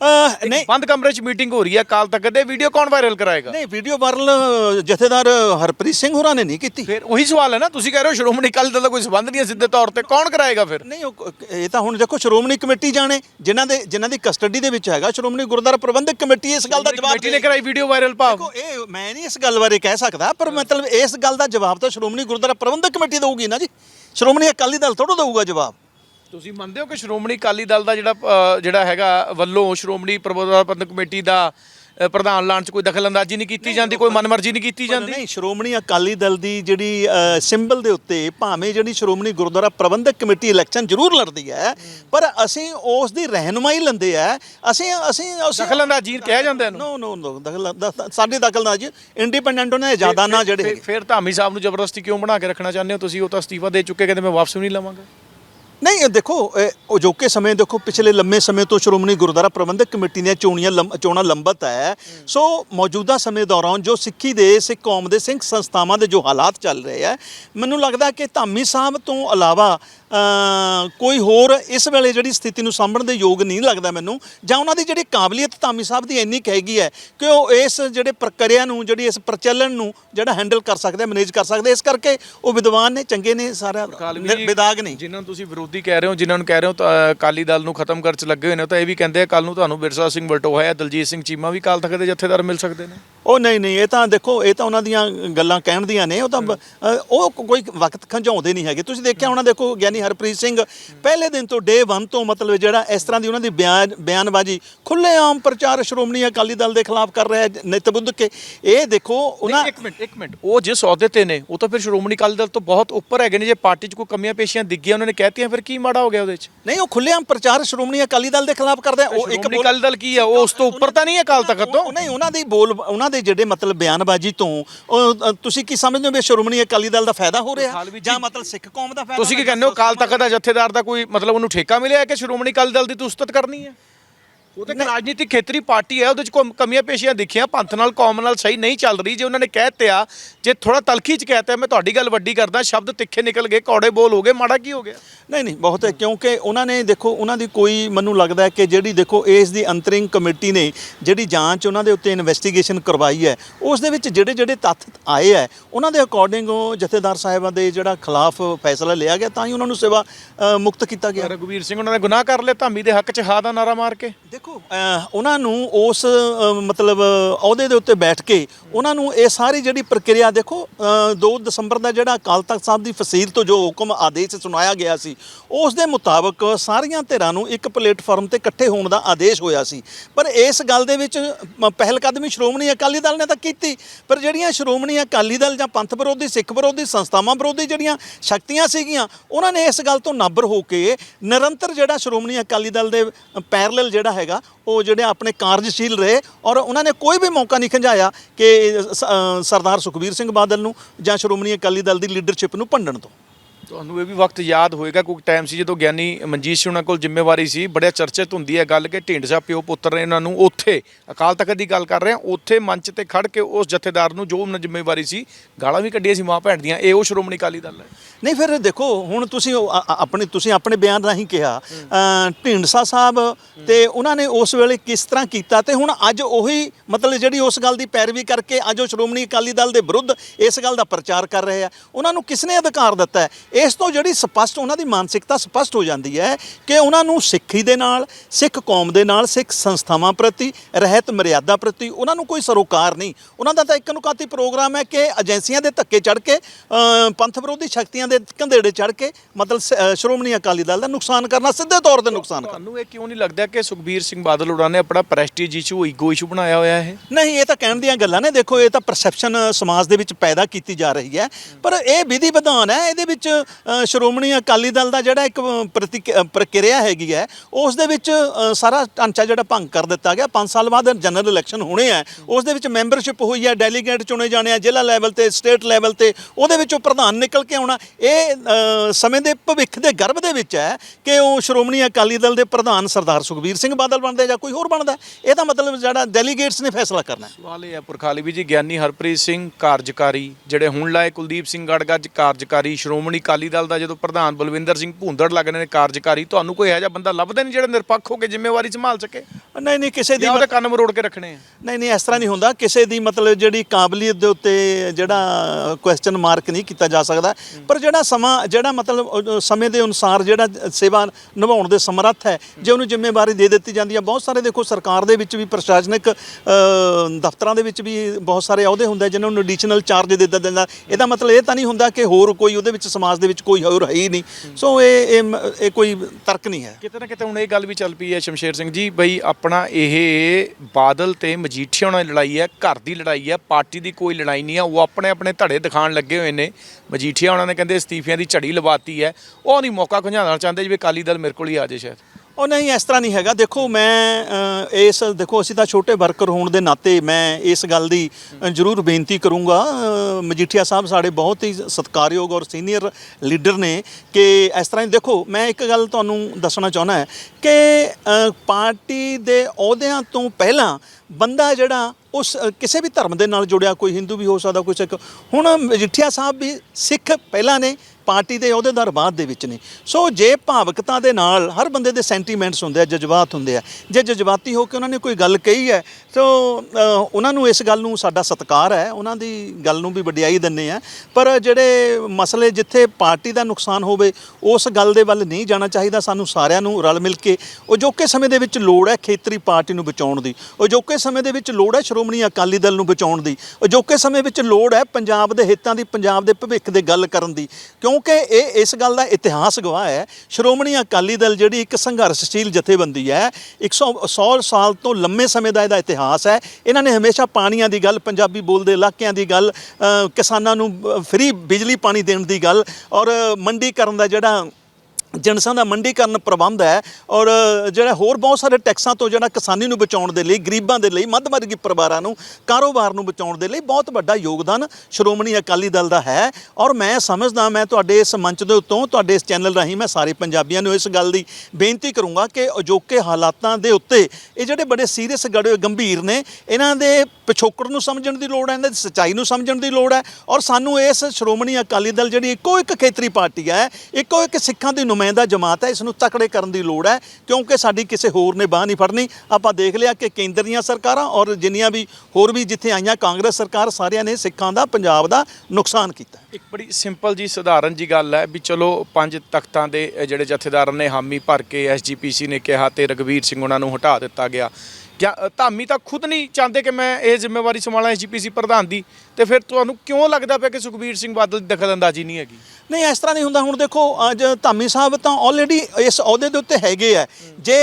ਨਹੀਂ। ਬੰਦ ਕਮਰੇ 'ਚ ਮੀਟਿੰਗ ਹੋ ਰਹੀ ਹੈ ਅਕਾਲ ਤਖਤ ਦੇ ਵੀਡੀਓ ਕੌਣ ਵਾਇਰਲ ਕਰਾਏਗਾ? ਨਹੀਂ ਵੀਡੀਓ ਵਾਇਰਲ ਜਥੇਦਾਰ ਹਰਪ੍ਰੀਤ ਸਿੰਘ ਹੋਰਾਂ ਨੇ ਨਹੀਂ ਕੀਤੀ। ਫਿਰ ਉਹੀ ਸਵਾਲ ਹੈ ਨਾ ਤੁਸੀਂ ਕਹਿ ਰਹੇ ਹੋ ਸ਼੍ਰੋਮਣੀ ਅਕਾਲੀ ਦਲ ਦਾ ਕੋਈ ਸਬੰਧ ਨਹੀਂ ਹੈ ਸਿੱਧੇ ਤੌਰ ਤੇ ਕੌਣ ਕਰਾਏਗਾ ਫਿਰ? ਨਹੀਂ ਉਹ ਇਹ ਤਾਂ ਹੁਣ ਦੇਖੋ ਸ਼੍ਰੋਮਣੀ ਕਮੇਟੀ ਜਾਣੇ ਜਿਨ੍ਹਾਂ ਦੇ ਜਿਨ੍ਹਾਂ ਦੀ ਕਸਟਡੀ ਦੇ ਵਿੱਚ ਹੈਗਾ ਸ਼੍ਰੋਮਣੀ ਗੁਰਦੁਆਰਾ ਪ੍ਰਬੰਧਕ ਕਮੇਟੀ ਇਸ ਗੱਲ ਦਾ ਜਵਾਬ ਕਮੇਟੀ ਨੇ ਕਰਾਈ ਵੀਡੀਓ ਵਾਇਰਲ ਭਾਵ। ਦੇਖੋ ਇਹ ਮੈਂ ਨਹੀਂ ਇਸ ਗੱਲ ਬਾਰੇ ਕਹਿ ਸਕਦਾ ਪਰ ਮਤਲਬ ਇਸ ਗੱਲ ਦਾ ਜਵਾਬ ਤਾਂ ਸ਼੍ਰੋਮਣੀ ਗੁਰਦੁਆਰਾ ਪ੍ਰਬੰਧਕ ਕਮੇਟੀ ਦੇਊਗੀ ਨਾ ਜੀ। ਸ਼੍ਰੋਮਣੀ ਅਕਾਲੀ ਦਲ ਥੋੜਾ ਦੇਊਗਾ ਜਵਾਬ। ਤੁਸੀਂ ਮੰਨਦੇ ਹੋ ਕਿ ਸ਼੍ਰੋਮਣੀ ਅਕਾਲੀ ਦਲ ਦਾ ਜਿਹੜਾ ਅ, ਜਿਹੜਾ ਹੈਗਾ ਵੱਲੋਂ ਸ਼੍ਰੋਮਣੀ ਪ੍ਰਬੰਧਕ ਕਮੇਟੀ ਦਾ ਅ, ਪ੍ਰਧਾਨ ਲਾਣ 'ਚ ਕੋਈ ਦਖਲਅੰਦਾਜ਼ੀ ਨਹੀਂ ਕੀਤੀ ਜਾਂਦੀ ਕੋਈ ਮਨਮਰਜ਼ੀ ਨਹੀਂ ਕੀਤੀ ਜਾਂਦੀ? ਨਹੀਂ ਸ਼੍ਰੋਮਣੀ ਅਕਾਲੀ ਦਲ ਦੀ ਜਿਹੜੀ ਸਿੰਬਲ ਦੇ ਉੱਤੇ ਭਾਵੇਂ ਜਿਹੜੀ ਸ਼੍ਰੋਮਣੀ ਗੁਰਦੁਆਰਾ ਪ੍ਰਬੰਧਕ ਕਮੇਟੀ ਇਲੈਕਸ਼ਨ ਜ਼ਰੂਰ ਲੜਦੀ ਹੈ ਪਰ ਅਸੀਂ ਉਸ ਦੀ ਰਹਿਨੁਮਾਈ ਲੈਂਦੇ ਆ ਅਸੀਂ ਅਸੀਂ ਅਸੀਂ- ਦਖਲਅੰਦਾਜ਼ੀ ਕਿਹਾ ਜਾਂਦਾ ਇਹਨੂੰ? ਨੋ ਨੋ ਨੋ ਦਖਲ ਦ- ਸਾਡੀ ਦਖਲਅੰਦਾਜ਼ੀ ਇੰਡੀਪੈਂਡੈਂਟ ਉਹਨਾਂ ਦੇ ਜ਼ਿਆਦਾ ਜਿਹੜੇ ਫਿਰ-। ਫਿਰ ਧਾਮੀ ਸਾਹਿਬ ਨੂੰ ਜ਼ਬਰਦਸਤੀ ਕਿਉਂ ਬਣਾ ਕੇ ਰੱਖਣਾ ਚਾਹੁੰਦੇ ਹੋ ਤੁਸੀਂ? ਉਹ ਤਾਂ ਅਸਤੀਫਾ ਦੇ ਚੁੱਕੇ ਕਹਿੰਦੇ ਮੈਂ ਵਾਪਸ ਵੀ ਨਹੀਂ ਲਵਾਂਗਾ। ਨਹੀਂ ਇਹ ਦੇਖੋ ਇਹ ਅਜੋਕੇ ਸਮੇਂ ਦੇਖੋ ਪਿਛਲੇ ਲੰਮੇ ਸਮੇਂ ਤੋਂ ਸ਼੍ਰੋਮਣੀ ਗੁਰਦੁਆਰਾ ਪ੍ਰਬੰਧਕ ਕਮੇਟੀ ਦੀਆਂ ਚੋਣੀਆਂ ਲੰਬ- ਚੋਣਾਂ ਲੰਬਤ ਹੈ। ਸੋ ਮੌਜੂਦਾ ਸਮੇਂ ਦੌਰਾਨ ਜੋ ਸਿੱਖੀ ਦੇ ਸਿੱਖ ਕੌਮ ਦੇ ਸਿੰਘ ਸੰਸਥਾਵਾਂ ਦੇ ਜੋ ਹਾਲਾਤ ਚੱਲ ਰਹੇ ਆ ਮੈਨੂੰ ਲੱਗਦਾ ਕਿ ਧਾਮੀ ਸਾਹਿਬ ਤੋਂ ਇਲਾਵਾ ਅ, ਕੋਈ ਹੋਰ ਇਸ ਵੇਲੇ ਜਿਹੜੀ ਸਥਿਤੀ ਨੂੰ ਸਾਂਭਣ ਦੇ ਯੋਗ ਨਹੀਂ ਲੱਗਦਾ ਮੈਨੂੰ ਜਾਂ ਉਹਨਾਂ ਦੀ ਜਿਹੜੀ ਕਾਬਲੀਅਤ ਧਾਮੀ ਸਾਹਿਬ ਦੀ ਇੰਨੀ ਕਹੇਗੀ ਹੈ ਕਿ ਉਹ ਇਸ ਜਿਹੜੇ ਪ੍ਰਕਿਰਿਆ ਨੂੰ ਜਿਹੜੀ ਇਸ ਪ੍ਰਚਲਨ ਨੂੰ ਜਿਹੜਾ ਹੈਂਡਲ ਕਰ ਸਕਦੇ ਮੈਨੇਜ ਕਰ ਸਕਦੇ ਇਸ ਕਰਕੇ ਉਹ ਵਿਦਵਾਨ ਨੇ ਚੰਗੇ ਨੇ ਸਾਰਾ ਵਿਦਾਗ ਨਹੀਂ ਜਿਨ੍ਹਾਂ ਨੂੰ ਤੁਸੀਂ ਵਿਰੋਧੀ ਕਹਿ ਰਹੇ ਹੋ ਜਿਨ੍ਹਾਂ ਨੂੰ ਕਹਿ ਰਹੇ ਹੋ ਅਕਾਲੀ ਦਲ ਨੂੰ ਖਤਮ ਕਰਨ 'ਚ ਲੱਗੇ ਹੋਏ ਨੇ ਤਾਂ ਇਹ ਵੀ ਕਹਿੰਦੇ ਆ ਕੱਲ ਨੂੰ ਤੁਹਾਨੂੰ ਬਿਰਸਾ ਸਿੰਘ ਬਲਟੋਹਾ ਜਾਂ ਦਲਜੀਤ ਸਿੰਘ ਚੀਮਾ ਵੀ ਅਕਾਲ ਤਖਤ ਦੇ ਜਥੇਦਾਰ ਮਿਲ ਸਕਦੇ ਨੇ। ਉਹ ਨਹੀਂ ਨਹੀਂ ਇਹ ਤਾਂ ਦੇਖੋ ਇਹ ਤਾਂ ਉਹਨਾਂ ਦੀਆਂ ਗੱਲਾਂ ਕਹਿਣ ਦੀਆਂ ਨੇ ਉਹ ਤਾਂ ਉਹ ਕੋਈ ਵਕਤ ਖੰਝਾਉਂਦੇ ਨਹੀਂ ਹੈਗੇ। ਤੁਸੀਂ ਦੇਖਿਆ ਹੋਣਾ ਦੇਖੋ ਗਿਆਨੀ ਹਰਪ੍ਰੀਤ ਸਿੰਘ ਪਹਿਲੇ ਦਿਨ ਤੋਂ ਡੇ 1 ਤੋਂ ਮਤਲਬ ਜਿਹੜਾ ਇਸ ਤਰ੍ਹਾਂ ਦੀ ਉਹਨਾਂ ਦੀ ਬਿਆਨ ਬਿਆਨਬਾਜ਼ੀ ਖੁੱਲ੍ਹੇਆਮ ਪ੍ਰਚਾਰ ਸ਼੍ਰੋਮਣੀ ਅਕਾਲੀ ਦਲ ਦੇ ਖਿਲਾਫ ਕਰ ਰਿਹਾ ਹੈ ਨਿਤ ਬੁੱਧ ਕੇ। ਇਹ ਦੇਖੋ ਉਹਨਾਂ ਇੱਕ ਮਿੰਟ ਇੱਕ ਮਿੰਟ। ਉਹ ਜਿਸ ਅਹੁਦੇ ਤੇ ਨੇ ਉਹ ਤਾਂ ਫਿਰ ਸ਼੍ਰੋਮਣੀ ਅਕਾਲੀ ਦਲ ਤੋਂ ਬਹੁਤ ਉੱਪਰ ਹੈਗੇ ਨੇ ਜੇ ਪਾਰਟੀ 'ਚ ਕੋਈ ਕਮੀਆਂ ਪੇਸ਼ੀਆਂ ਦਿਖੀਆਂ ਉਹਨਾਂ ਨੇ ਕਹਿਤੀਆਂ ਫਿਰ ਕੀ ਮਾੜਾ ਹੋ ਗਿਆ ਉਹਦੇ 'ਚ? ਨਹੀਂ ਉਹ ਖੁੱਲ੍ਹੇਆਮ ਪ੍ਰਚਾਰ ਸ਼੍ਰੋਮਣੀ ਅਕਾਲੀ ਦਲ ਦੇ ਖਿਲਾਫ ਕਰਦੇ ਆ। ਉਹ ਇੱਕ ਸ਼੍ਰੋਮਣੀ ਅਕਾਲੀ ਦਲ ਕੀ ਆ? ਉਹ ਉਸ ਤੋਂ ਉੱਪਰ ਤਾਂ ਨਹੀਂ ਹੈ ਅਕਾਲ ਤਖਤ ਤੋਂ? ਉਹ- ਨਹੀਂ ਉਹਨਾਂ ਦੀ ਬੋਲ ਉਹਨਾਂ ਦੇ ਜਿਹੜੇ ਮਤਲਬ ਬਿਆਨਬਾਜ਼ੀ ਤੋਂ ਉਹ, ਅ, ਤੁਸੀਂ ਕੀ ਸਮਝਦੇ ਹੋ ਵੀ ਸ਼੍ਰੋਮਣੀ ਅਕਾਲੀ ਦਲ ਦਾ ਫਾਇਦਾ ਹੋ ਰਿਹਾ? ਜੀ- ਮਤਲਬ ਸਿੱਖ ਕੌਮ ਦਾ ਫਾਇਦਾ ਤੁਸੀਂ ਕੀ ਕਹਿੰਦੇ ਹੋ ਅਕਾਲ ਤਖਤ ਦਾ ਜਥੇਦਾਰ ਦਾ ਕੋਈ ਮਤਲਬ ਉਹਨੂੰ ਠੇਕਾ ਮਿਲਿਆ ਹੈ ਕਿ ਸ਼੍ਰੋਮਣੀ ਅਕਾਲੀ ਦਲ ਦੀ ਤੁਸਤਤ ਕਰਨੀ ਹੈ? ਉਹ ਤਾਂ ਇੱਕ ਰਾਜਨੀਤਿਕ ਖੇਤਰੀ ਪਾਰਟੀ ਹੈ ਉਹਦੇ 'ਚ ਕੋਈ ਕਮੀਆਂ ਪੇਸ਼ੀਆਂ ਦਿਖੀਆਂ ਪੰਥ ਨਾਲ ਕੌਮ ਨਾਲ ਸਹੀ ਨਹੀਂ ਚੱਲ ਰਹੀ ਜੇ ਉਹਨਾਂ ਨੇ ਕਹਿਤਿਆ ਜੇ ਥੋੜਾ ਤਲਖੀ 'ਚ ਕਹਿਤਾ ਮੈਂ ਤੁਹਾਡੀ ਗੱਲ ਵੱਡੀ ਕਰਦਾ ਸ਼ਬਦ ਤਿੱਖੇ ਨਿਕਲ ਗਏ ਕੌੜੇ ਬੋਲ ਹੋ ਗਏ ਮਾੜਾ ਕੀ ਹੋ ਗਿਆ? ਨਹੀਂ ਨਹੀਂ ਬਹੁਤ ਹੈ ਕਿਉਂਕਿ ਉਹਨਾਂ ਨੇ ਦੇਖੋ ਉਹਨਾਂ ਦੀ ਕੋਈ ਮੈਨੂੰ ਲੱਗਦਾ ਕਿ ਜਿਹੜੀ ਦੇਖੋ ਇਸ ਦੀ ਅੰਤਰਿੰਗ ਕਮੇਟੀ ਨੇ ਜਿਹੜੀ ਜਾਂਚ ਉਹਨਾਂ ਦੇ ਉੱਤੇ ਇਨਵੈਸਟੀਗੇਸ਼ਨ ਕਰਵਾਈ ਹੈ ਉਸ ਦੇ ਵਿੱਚ ਜਿਹੜੇ ਜਿਹੜੇ ਤੱਥ ਆਏ ਹੈ ਉਹਨਾਂ ਦੇ ਅਕੋਰਡਿੰਗ ਉਹ ਜਥੇਦਾਰ ਸਾਹਿਬਾਂ ਦੇ ਜਿਹੜਾ ਖਿਲਾਫ ਫੈਸਲਾ ਲਿਆ ਗਿਆ ਤਾਂ ਹੀ ਉਹਨਾਂ ਨੂੰ ਸੇਵਾ ਮੁਕਤ ਕੀਤਾ ਗਿਆ। ਰਘੁਵੀਰ ਸਿੰਘ ਉਹਨਾਂ ਨੇ ਗੁਨਾਹ ਕਰ ਲਿਆ ਧਾਮੀ ਦੇ ਹੱਕ 'ਚ ਹਾਂ ਦਾ ਨਾਰਾ ਮਾਰ ਕੇ? ਦੇਖੋ ਅਹ ਉਹਨਾਂ ਨੂੰ ਉਸ ਅਹ, ਮਤਲਬ ਅਹੁਦੇ ਦੇ ਉੱਤੇ ਬੈਠ ਕੇ ਉਹਨਾਂ ਨੂੰ ਇਹ ਸਾਰੀ ਜਿਹੜੀ ਪ੍ਰਕਿਰਿਆ ਦੇਖੋ ਅਹ, 2 ਦਸੰਬਰ ਦਾ ਜਿਹੜਾ ਅਕਾਲ ਤਖਤ ਸਾਹਿਬ ਦੀ ਫਸੀਲ ਤੋਂ ਜੋ ਹੁਕਮ ਆਦੇਸ਼ ਸੁਣਾਇਆ ਗਿਆ ਸੀ ਉਸ ਦੇ ਮੁਤਾਬਕ ਸਾਰੀਆਂ ਧਿਰਾਂ ਨੂੰ ਇੱਕ ਪਲੇਟਫਾਰਮ ਤੇ ਇਕੱਠੇ ਹੋਣ ਦਾ ਆਦੇਸ਼ ਹੋਇਆ ਸੀ। ਪਰ ਇਸ ਗੱਲ ਦੇ ਵਿੱਚ ਮ- ਪਹਿਲ ਸ਼੍ਰੋਮਣੀ ਅਕਾਲੀ ਦਲ ਨੇ ਤਾਂ ਕੀਤੀ ਪਰ ਜਿਹੜੀਆਂ ਸ਼੍ਰੋਮਣੀ ਅਕਾਲੀ ਦਲ ਜਾਂ ਪੰਥ ਵਿਰੋਧੀ ਸਿੱਖ ਵਿਰੋਧੀ ਸੰਸਥਾਵਾਂ ਵਿਰੋਧੀ ਜਿਹੜੀਆਂ ਸ਼ਕਤੀਆਂ ਸੀਗੀਆਂ ਉਹਨਾਂ ਨੇ ਇਸ ਗੱਲ ਤੋਂ ਨਾਬਰ ਹੋ ਕੇ ਨਿਰੰਤਰ ਜਿਹੜਾ ਸ਼੍ਰੋਮਣੀ ਅਕਾਲੀ ਦਲ ਦੇ ਪੈਰਲਲ ਜਿਹੜਾ ਹੈਗਾ ਉਹ ਜਿਹੜੇ ਆਪਣੇ ਕਾਰਜਸ਼ੀਲ ਰਹੇ ਔਰ ਉਹਨਾਂ ਨੇ ਕੋਈ ਵੀ ਮੌਕਾ ਨਹੀਂ ਖੰਜਾਇਆ ਕਿ ਸ- ਅ, ਸਰਦਾਰ ਸੁਖਬੀਰ ਸਿੰਘ ਬਾਦਲ ਨੂੰ ਜਾਂ ਸ਼੍ਰੋਮਣੀ ਅਕਾਲੀ ਦਲ ਦੀ ਲੀਡਰਸ਼ਿਪ ਨੂੰ ਭੰਡਣ ਤੋਂ। ਤੁਹਾਨੂੰ ਇਹ ਵੀ ਵਕਤ ਯਾਦ ਹੋਏਗਾ ਕੋਈ ਟਾਈਮ ਸੀ ਜਦੋਂ ਗਿਆਨੀ ਮਨਜੀਤ ਸਿੰਘ ਉਹਨਾਂ ਕੋਲ ਜ਼ਿੰਮੇਵਾਰੀ ਸੀ, ਬੜਿਆ ਚਰਚਿਤ ਹੁੰਦੀ ਹੈ ਗੱਲ ਕਿ ਢੀਂਡਸਾ ਪਿਓ ਪੁੱਤਰ ਨੇ ਇਹਨਾਂ ਨੂੰ ਉੱਥੇ, ਅਕਾਲ ਤਖਤ ਦੀ ਗੱਲ ਕਰ ਰਹੇ ਹਾਂ, ਉੱਥੇ ਮੰਚ ਤੇ ਖੜ ਕੇ ਉਸ ਜਥੇਦਾਰ ਨੂੰ ਜੋ ਉਹਨਾਂ ਜ਼ਿੰਮੇਵਾਰੀ ਸੀ, ਗਾਲਾਂ ਵੀ ਕੱਢੀਆਂ ਸੀ ਮਾਂ ਭੈਣ ਦੀਆਂ, ਇਹ ਉਹ ਸ਼੍ਰੋਮਣੀ ਅਕਾਲੀ ਦਲ ਹੈ। ਨਹੀਂ, ਫਿਰ ਦੇਖੋ, ਹੁਣ ਤੁਸੀਂ ਆਪਣੇ ਤੁਸੀਂ ਆਪਣੇ ਬਿਆਨ ਰਾਹੀਂ ਕਿਹਾ ਢੀਂਡਸਾ ਸਾਹਿਬ ਤੇ ਉਹਨਾਂ ਨੇ ਉਸ ਵੇਲੇ ਕਿਸ ਤਰ੍ਹਾਂ ਕੀਤਾ ਤੇ ਹੁਣ ਅੱਜ ਉਹੀ ਮਤਲਬ ਜਿਹੜੀ ਉਸ ਗੱਲ ਦੀ ਪੈਰਵੀ ਕਰਕੇ ਅੱਜ ਉਹ ਸ਼੍ਰੋਮਣੀ ਅਕਾਲੀ ਦਲ ਦੇ ਵਿਰੁੱਧ ਇਸ ਗੱਲ ਦਾ ਪ੍ਰਚਾਰ ਕਰ ਰਹੇ ਆ। ਉਹਨਾਂ ਨੂੰ ਕਿਸ ਨੇ ਅਧਿਕਾਰ ਦਿੱਤਾ ਹੈ? ਇਸ ਤੋਂ ਜਿਹੜੀ ਸਪਸ਼ਟ ਉਹਨਾਂ ਦੀ ਮਾਨਸਿਕਤਾ ਸਪਸ਼ਟ ਹੋ ਜਾਂਦੀ ਹੈ ਕਿ ਉਹਨਾਂ ਨੂੰ ਸਿੱਖੀ ਦੇ ਨਾਲ ਸਿੱਖ ਕੌਮ ਦੇ ਨਾਲ ਸਿੱਖ ਸੰਸਥਾਵਾਂ ਪ੍ਰਤੀ ਰਹਿਤ ਮਰਿਆਦਾ ਪ੍ਰਤੀ ਉਹਨਾਂ ਨੂੰ ਕੋਈ ਸਰੋਕਾਰ ਨਹੀਂ। ਉਹਨਾਂ ਦਾ ਤਾਂ ਇੱਕ ਅਨੁਕਾਤੀ ਪ੍ਰੋਗਰਾਮ ਹੈ ਕਿ ਏਜੰਸੀਆਂ ਦੇ ਧੱਕੇ ਚੜ ਕੇ ਪੰਥ ਵਿਰੋਧੀ ਸ਼ਕਤੀਆਂ ਦੇ ਕੰਧੇੜੇ ਚੜ ਕੇ ਮਤਲਬ ਸ਼੍ਰੋਮਣੀ ਅਕਾਲੀ ਦਲ ਦਾ ਨੁਕਸਾਨ ਕਰਨਾ ਸਿੱਧੇ ਤੌਰ ਤੇ ਨੁਕਸਾਨ ਕਰਨਾ। ਤੁਹਾਨੂੰ ਇਹ ਕਿਉਂ ਨਹੀਂ ਲੱਗਦਾ ਕਿ ਸੁਖਬੀਰ ਸਿੰਘ ਬਾਦਲ ਹੋਰਾਂ ਨੇ ਆਪਣਾ ਪ੍ਰੈਸਟੀਜ ਇਸ਼ੂ ਈਗੋ ਇਸ਼ੂ ਬਣਾਇਆ ਹੋਇਆ ਹੈ ਨਹੀਂ ਇਹ ਤਾਂ ਕਹਿਣ ਦੀਆਂ ਗੱਲਾਂ ਨੇ ਦੇਖੋ ਇਹ ਤਾਂ ਪਰਸੈਪਸ਼ਨ ਸਮਾਜ ਦੇ ਵਿੱਚ ਪੈਦਾ ਕੀਤੀ ਜਾ ਰਹੀ ਹੈ। ਪਰ ਇਹ ਵਿਧੀ ਵਿਧਾਨ ਹੈ ਇਹਦੇ ਵਿੱਚ ਅ, ਸ਼੍ਰੋਮਣੀ ਅਕਾਲੀ ਦਲ ਦਾ ਜਿਹੜਾ ਇੱਕ ਪ੍ਰਤੀਕ ਅ, ਪ੍ਰਕਿਰਿਆ ਹੈਗੀ ਹੈ ਉਸ ਦੇ ਵਿੱਚ ਅ, ਸਾਰਾ ਢਾਂਚਾ ਜਿਹੜਾ ਭੰਗ ਕਰ ਦਿੱਤਾ ਗਿਆ। 5 ਸਾਲ ਬਾਅਦ ਜਨਰਲ ਇਲੈਕਸ਼ਨ ਹੋਣੇ ਆ ਉਸ ਦੇ ਵਿੱਚ ਮੈਂਬਰਸ਼ਿਪ ਹੋਈ ਹੈ ਡੈਲੀਗੇਟ ਚੁਣੇ ਜਾਣੇ ਆ ਜ਼ਿਲ੍ਹਾ ਲੈਵਲ ਤੇ ਸਟੇਟ ਲੈਵਲ ਤੇ ਉਹਦੇ ਵਿੱਚੋਂ ਪ੍ਰਧਾਨ ਨਿਕਲ ਕੇ ਆਉਣਾ। ਇਹ ਅ, ਸਮੇਂ ਦੇ ਭਵਿੱਖ ਦੇ ਗਰਭ ਦੇ ਵਿੱਚ ਹੈ ਕਿ ਉਹ ਸ਼੍ਰੋਮਣੀ ਅਕਾਲੀ ਦਲ ਦੇ ਪ੍ਰਧਾਨ ਸਰਦਾਰ ਸੁਖਬੀਰ ਸਿੰਘ ਬਾਦਲ ਬਣਦੇ ਜਾਂ ਕੋਈ ਹੋਰ ਬਣਦਾ ਹੈ। ਇਹ ਤਾਂ ਮਤਲਬ ਜਿਹੜਾ ਡੈਲੀਗੇਟਸ ਨੇ ਫੈਸਲਾ ਕਰਨਾ ਹੈ। ਸਵਾਲ ਇਹ ਹੈ ਪੁਰਖਾਲੀ ਵੀ ਜੀ ਗਿਆਨੀ ਹਰਪ੍ਰੀਤ ਸਿੰਘ ਕਾਰਜਕਾਰੀ ਜਿਹੜੇ ਹੁਣ ਲਾਏ ਕੁਲਦੀਪ ਸਿੰਘ ਗੜਗੱਜ ਕਾਰਜਕਾਰੀ ਸ਼੍ਰੋਮਣੀ ਅਕਾਲੀ ਦਲ ਦਾ ਜਦੋਂ ਪ੍ਰਧਾਨ ਬਲਵਿੰਦਰ ਸਿੰਘ ਭੂੰਦੜ ਲੱਗਣੇ ਨੇ ਕਾਰਜਕਾਰੀ ਤੁਹਾਨੂੰ ਕੋਈ ਇਹੋ ਜਿਹਾ ਬੰਦਾ ਲੱਭਦਾ ਨਹੀਂ ਜਿਹੜਾ ਨਿਰਪੱਖ ਹੋ ਕੇ ਜ਼ਿੰਮੇਵਾਰੀ ਸੰਭਾਲ ਸਕੇ? ਨਹੀਂ ਨਹੀਂ ਕਿਸੇ ਦੀ ਜਾਂ ਉਹਦੇ ਕੰਨ ਮਰੋੜ ਕੇ ਰੱਖਣੇ ਆ? ਨਹੀਂ ਨਹੀਂ ਇਸ ਤਰ੍ਹਾਂ ਨਹੀਂ ਹੁੰਦਾ। ਕਿਸੇ ਦੀ ਮਤਲਬ ਜਿਹੜੀ ਕਾਬਲੀਅਤ ਦੇ ਉੱਤੇ ਜਿਹੜਾ ਕੁਐਸਚਨ ਮਾਰਕ ਨਹੀਂ ਕੀਤਾ ਜਾ ਸਕਦਾ। ਪਰ ਜਿਹੜਾ ਸਮਾਂ ਜਿਹੜਾ ਮਤਲਬ ਸਮੇਂ ਦੇ ਅਨੁਸਾਰ ਜਿਹੜਾ ਸੇਵਾ ਨਿਭਾਉਣ ਦੇ ਸਮਰੱਥ ਹੈ ਜੇ ਉਹਨੂੰ ਜ਼ਿੰਮੇਵਾਰੀ ਦੇ ਦਿੱਤੀ ਜਾਂਦੀ ਹੈ ਬਹੁਤ ਸਾਰੇ ਦੇਖੋ ਸਰਕਾਰ ਦੇ ਵਿੱਚ ਵੀ ਪ੍ਰਸ਼ਾਸਨਿਕ ਦਫ਼ਤਰਾਂ ਦੇ ਵਿੱਚ ਵੀ ਬਹੁਤ ਸਾਰੇ ਅਹੁਦੇ ਹੁੰਦੇ ਜਿਨ੍ਹਾਂ ਨੂੰ ਐਡੀਸ਼ਨਲ ਚਾਰਜ ਦੇ ਦਿੱਤਾ ਜਾਂਦਾ। ਇਹਦਾ ਮਤਲਬ ਇਹ ਤਾਂ ਨਹੀਂ ਹੁੰਦਾ ਕਿ ਹੋਰ ਕੋਈ ਉਹਦੇ ਵਿੱਚ ਸਮਾਜ ਦੇ ਵਿੱਚ ਕੋਈ ਹੋਰ ਹੈ ਹੀ ਨਹੀਂ। ਸੋ ਇਹ ਇਹ ਇਹ ਕੋਈ ਤਰਕ ਨਹੀਂ ਹੈ। ਕਿਤੇ ਨਾ ਕਿਤੇ ਹੁਣ ਇਹ ਗੱਲ ਵੀ ਚੱਲ ਪਈ ਹੈ ਸ਼ਮਸ਼ੇਰ ਸਿੰਘ ਜੀ, ਬਈ ਆਪਣਾ ਇਹ ਬਾਦਲ ਤੇ ਮਜੀਠੀਆ ਨਾਲ ਲੜਾਈ ਹੈ, ਘਰ ਦੀ ਲੜਾਈ ਹੈ, ਪਾਰਟੀ ਦੀ ਕੋਈ ਲੜਾਈ ਨਹੀਂ ਹੈ, ਉਹ ਆਪਣੇ ਆਪਣੇ ਧੜੇ ਦਿਖਾਣ ਲੱਗੇ ਹੋਏ ਨੇ। ਮਜੀਠੀਆ ਉਹਨਾਂ ਨੇ ਕਹਿੰਦੇ ਅਸਤੀਫਿਆਂ ਦੀ ਝੜੀ ਲਵਾਤੀ ਹੈ। ਉਹ ਨਹੀਂ ਮੌਕਾ ਖੁੰਝਾਉਣਾ ਚਾਹੁੰਦੇ ਜਿਵੇਂ ਅਕਾਲੀ ਦਲ ਮੇਰੇ ਕੋਲ ਹੀ ਆ ਜਾਏ ਸ਼ਾਇਦ। ਉਹ ਨਹੀਂ ਇਸ ਤਰ੍ਹਾਂ ਨਹੀਂ ਹੈਗਾ। ਦੇਖੋ ਮੈਂ ਅ, ਇਸ ਦੇਖੋ ਅਸੀਂ ਤਾਂ ਛੋਟੇ ਵਰਕਰ ਹੋਣ ਦੇ ਨਾਤੇ ਮੈਂ ਇਸ ਗੱਲ ਦੀ ਅ, ਜ਼ਰੂਰ ਬੇਨਤੀ ਕਰੂੰਗਾ। ਅ, ਮਜੀਠੀਆ ਸਾਹਿਬ ਸਾਡੇ ਬਹੁਤ ਹੀ ਸਤਿਕਾਰਯੋਗ ਔਰ ਸੀਨੀਅਰ ਲੀਡਰ ਨੇ ਕਿ ਇਸ ਤਰ੍ਹਾਂ ਹੀ ਦੇਖੋ ਮੈਂ ਇੱਕ ਗੱਲ ਤੁਹਾਨੂੰ ਦੱਸਣਾ ਚਾਹੁੰਦਾ ਹੈ ਕਿ ਅ, ਪਾਰਟੀ ਦੇ ਅਹੁਦਿਆਂ ਤੋਂ ਪਹਿਲਾਂ ਬੰਦਾ ਜਿਹੜਾ ਉਸ ਅ, ਕਿਸੇ ਵੀ ਧਰਮ ਦੇ ਨਾਲ ਜੁੜਿਆ ਕੋਈ ਹਿੰਦੂ ਵੀ ਹੋ ਸਕਦਾ ਕੋਈ ਸਿੱਖ। ਹੁਣ ਮਜੀਠੀਆ ਸਾਹਿਬ ਵੀ ਸਿੱਖ ਪਹਿਲਾਂ ਨੇ ਪਾਰਟੀ ਦੇ ਅਹੁਦੇਦਾਰ ਬਾਅਦ ਦੇ ਵਿੱਚ ਨੇ। ਸੋ ਜੇ ਭਾਵਕਤਾ ਦੇ ਨਾਲ ਹਰ ਬੰਦੇ ਦੇ ਸੈਂਟੀਮੈਂਟਸ ਹੁੰਦੇ ਆ, ਜਜ਼ਬਾਤ ਹੁੰਦੇ ਆ, ਜੇ ਜਜ਼ਬਾਤੀ ਹੋ ਕੇ ਉਹਨਾਂ ਨੇ ਕੋਈ ਗੱਲ ਕਹੀ ਹੈ, ਸੋ ਉਹਨਾਂ ਨੂੰ ਇਸ ਗੱਲ ਨੂੰ ਸਾਡਾ ਸਤਿਕਾਰ ਹੈ, ਉਹਨਾਂ ਦੀ ਗੱਲ ਨੂੰ ਵੀ ਵਡਿਆਈ ਦਿੰਨੇ ਆ। ਪਰ ਜਿਹੜੇ ਮਸਲੇ ਜਿੱਥੇ ਪਾਰਟੀ ਦਾ ਨੁਕਸਾਨ ਹੋਵੇ, ਉਸ ਗੱਲ ਦੇ ਵੱਲ ਨਹੀਂ ਜਾਣਾ ਚਾਹੀਦਾ, ਸਾਨੂੰ ਸਾਰਿਆਂ ਨੂੰ ਰਲ ਮਿਲ ਕੇ। ਅਜੋਕੇ ਸਮੇਂ ਦੇ ਵਿੱਚ ਲੋੜ ਹੈ ਖੇਤਰੀ ਪਾਰਟੀ ਨੂੰ ਬਚਾਉਣ ਦੀ। ਅਜੋਕੇ ਸਮੇਂ ਦੇ ਵਿੱਚ ਲੋੜ ਹੈ ਸ਼੍ਰੋਮਣੀ ਅਕਾਲੀ ਦਲ ਨੂੰ ਬਚਾਉਣ ਦੀ। ਅਜੋਕੇ ਸਮੇਂ ਵਿੱਚ ਲੋੜ ਹੈ ਪੰਜਾਬ ਦੇ ਹਿੱਤਾਂ ਦੀ, ਪੰਜਾਬ ਦੇ ਭਵਿੱਖ ਦੇ ਗੱਲ ਕਰਨ ਦੀ। ਕਿਉਂ ਕਿਉਂਕਿ ਇਹ ਇਸ ਗੱਲ ਦਾ ਇਤਿਹਾਸ ਗਵਾਹ ਹੈ, ਸ਼੍ਰੋਮਣੀ ਅਕਾਲੀ ਦਲ ਜਿਹੜੀ ਇੱਕ ਸੰਘਰਸ਼ਸ਼ੀਲ ਜਥੇਬੰਦੀ ਹੈ 100 100 ਸਾਲ ਤੋਂ ਲੰਮੇ ਸਮੇਂ ਦਾ ਇਹਦਾ ਇਤਿਹਾਸ ਹੈ। ਇਹਨਾਂ ਨੇ ਹਮੇਸ਼ਾ ਪਾਣੀਆਂ ਦੀ ਗੱਲ, ਪੰਜਾਬੀ ਬੋਲਦੇ ਇਲਾਕਿਆਂ ਦੀ ਗੱਲ ਕਿਸਾਨਾਂ ਨੂੰ ਫ੍ਰੀ ਬਿਜਲੀ ਪਾਣੀ ਦੇਣ ਦੀ ਗੱਲ ਔਰ ਮੰਡੀਕਰਨ ਦਾ ਜਿਹੜਾ ਜਿਣਸਾਂ ਦਾ ਮੰਡੀਕਰਨ ਪ੍ਰਬੰਧ ਹੈ ਔਰ ਜਿਹੜਾ ਹੋਰ ਬਹੁਤ ਸਾਰੇ ਟੈਕਸਾਂ ਤੋਂ ਜਿਹੜਾ ਕਿਸਾਨੀ ਨੂੰ ਬਚਾਉਣ ਦੇ ਲਈ, ਗਰੀਬਾਂ ਦੇ ਲਈ ਮੱਧ ਵਰਗੀ ਪਰਿਵਾਰਾਂ ਨੂੰ, ਕਾਰੋਬਾਰ ਨੂੰ ਬਚਾਉਣ ਦੇ ਲਈ ਬਹੁਤ ਵੱਡਾ ਯੋਗਦਾਨ ਸ਼੍ਰੋਮਣੀ ਅਕਾਲੀ ਦਲ ਦਾ ਹੈ। ਔਰ ਮੈਂ ਸਮਝਦਾ, ਮੈਂ ਤੁਹਾਡੇ ਇਸ ਮੰਚ ਦੇ ਉੱਤੋਂ, ਤੁਹਾਡੇ ਇਸ ਚੈਨਲ ਰਾਹੀਂ ਮੈਂ ਸਾਰੇ ਪੰਜਾਬੀਆਂ ਨੂੰ ਇਸ ਗੱਲ ਦੀ ਬੇਨਤੀ ਕਰੂੰਗਾ ਕਿ ਅਜੋਕੇ ਹਾਲਾਤਾਂ ਦੇ ਉੱਤੇ, ਇਹ ਜਿਹੜੇ ਬੜੇ ਸੀਰੀਅਸ ਗੜੇ, ਗੰਭੀਰ ਨੇ, ਇਹਨਾਂ ਦੇ ਪਿਛੋਕੜ ਨੂੰ ਸਮਝਣ ਦੀ ਲੋੜ ਹੈ, ਇਹਨਾਂ ਦੀ ਸੱਚਾਈ ਨੂੰ ਸਮਝਣ ਦੀ ਲੋੜ ਹੈ। ਔਰ ਸਾਨੂੰ ਇਸ ਸ਼੍ਰੋਮਣੀ ਅਕਾਲੀ ਦਲ ਜਿਹੜੀ ਇੱਕੋ ਇੱਕ ਖੇਤਰੀ ਪਾਰਟੀ ਹੈ, ਇੱਕੋ ਇੱਕ ਸਿੱਖਾਂ ਦੀ ਨੁਮਾਇੰਦਾ ਜਮਾਤ ਹੈ ਇਸ ਨੂੰ ਤਕੜੇ ਕਰਨ ਦੀ ਲੋੜ ਹੈ, ਕਿਉਂਕਿ ਸਾਡੀ ਕਿਸੇ ਹੋਰ ਨੇ ਬਾਹ ਨਹੀਂ ਫੜਨੀ। ਆਪਾਂ ਦੇਖ ਲਿਆ ਕਿ ਕੇਂਦਰ ਦੀਆਂ ਸਰਕਾਰਾਂ ਔਰ ਜਿੰਨੀਆਂ ਵੀ ਹੋਰ ਵੀ ਜਿੱਥੇ ਆਈਆਂ, ਕਾਂਗਰਸ ਸਰਕਾਰ ਸਾਰਿਆਂ ਨੇ ਸਿੱਖਾਂ ਦਾ, ਪੰਜਾਬ ਦਾ ਨੁਕਸਾਨ ਕੀਤਾ ਇੱਕ ਬੜੀ ਸਿੰਪਲ ਜੀ, ਸਧਾਰਨ ਜੀ ਗੱਲ ਹੈ ਵੀ ਚਲੋ ਪੰਜ ਤਖਤਾਂ ਦੇ ਜਿਹੜੇ ਜਥੇਦਾਰਾਂ ਨੇ ਹਾਮੀ ਭਰ ਕੇ ਐਸਜੀਪੀਸੀ ਨੇ ਕਿਹਾ ਤੇ ਰਗਵੀਰ ਸਿੰਘ ਉਹਨਾਂ ਨੂੰ ਹਟਾ ਦਿੱਤਾ ਗਿਆ। ਜਾਂ ਧਾਮੀ ਤਾਂ ਖੁਦ ਨਹੀਂ ਚਾਹੁੰਦੇ ਕਿ ਮੈਂ ਇਹ ਜ਼ਿੰਮੇਵਾਰੀ ਸੰਭਾਲਾਂ ਐਸਜੀਪੀਸੀ ਪ੍ਰਧਾਨ ਦੀ। ਤੇ ਫਿਰ ਤੁਹਾਨੂੰ ਕਿਉਂ ਲੱਗਦਾ ਪਿਆ ਕਿ ਸੁਖਬੀਰ ਸਿੰਘ ਬਾਦਲ ਦੀ ਦਖਲਅੰਦਾਜ਼ੀ ਨਹੀਂ ਹੈਗੀ? ਨਹੀਂ ਇਸ ਤਰ੍ਹਾਂ ਨਹੀਂ ਹੁੰਦਾ। ਹੁਣ ਦੇਖੋ ਅੱਜ ਧਾਮੀ ਸਾਹਿਬ ਤਾਂ ਆਲਰੇਡੀ ਇਸ ਅਹੁਦੇ ਦੇ ਉੱਤੇ ਹੈਗੇ ਆ। ਜੇ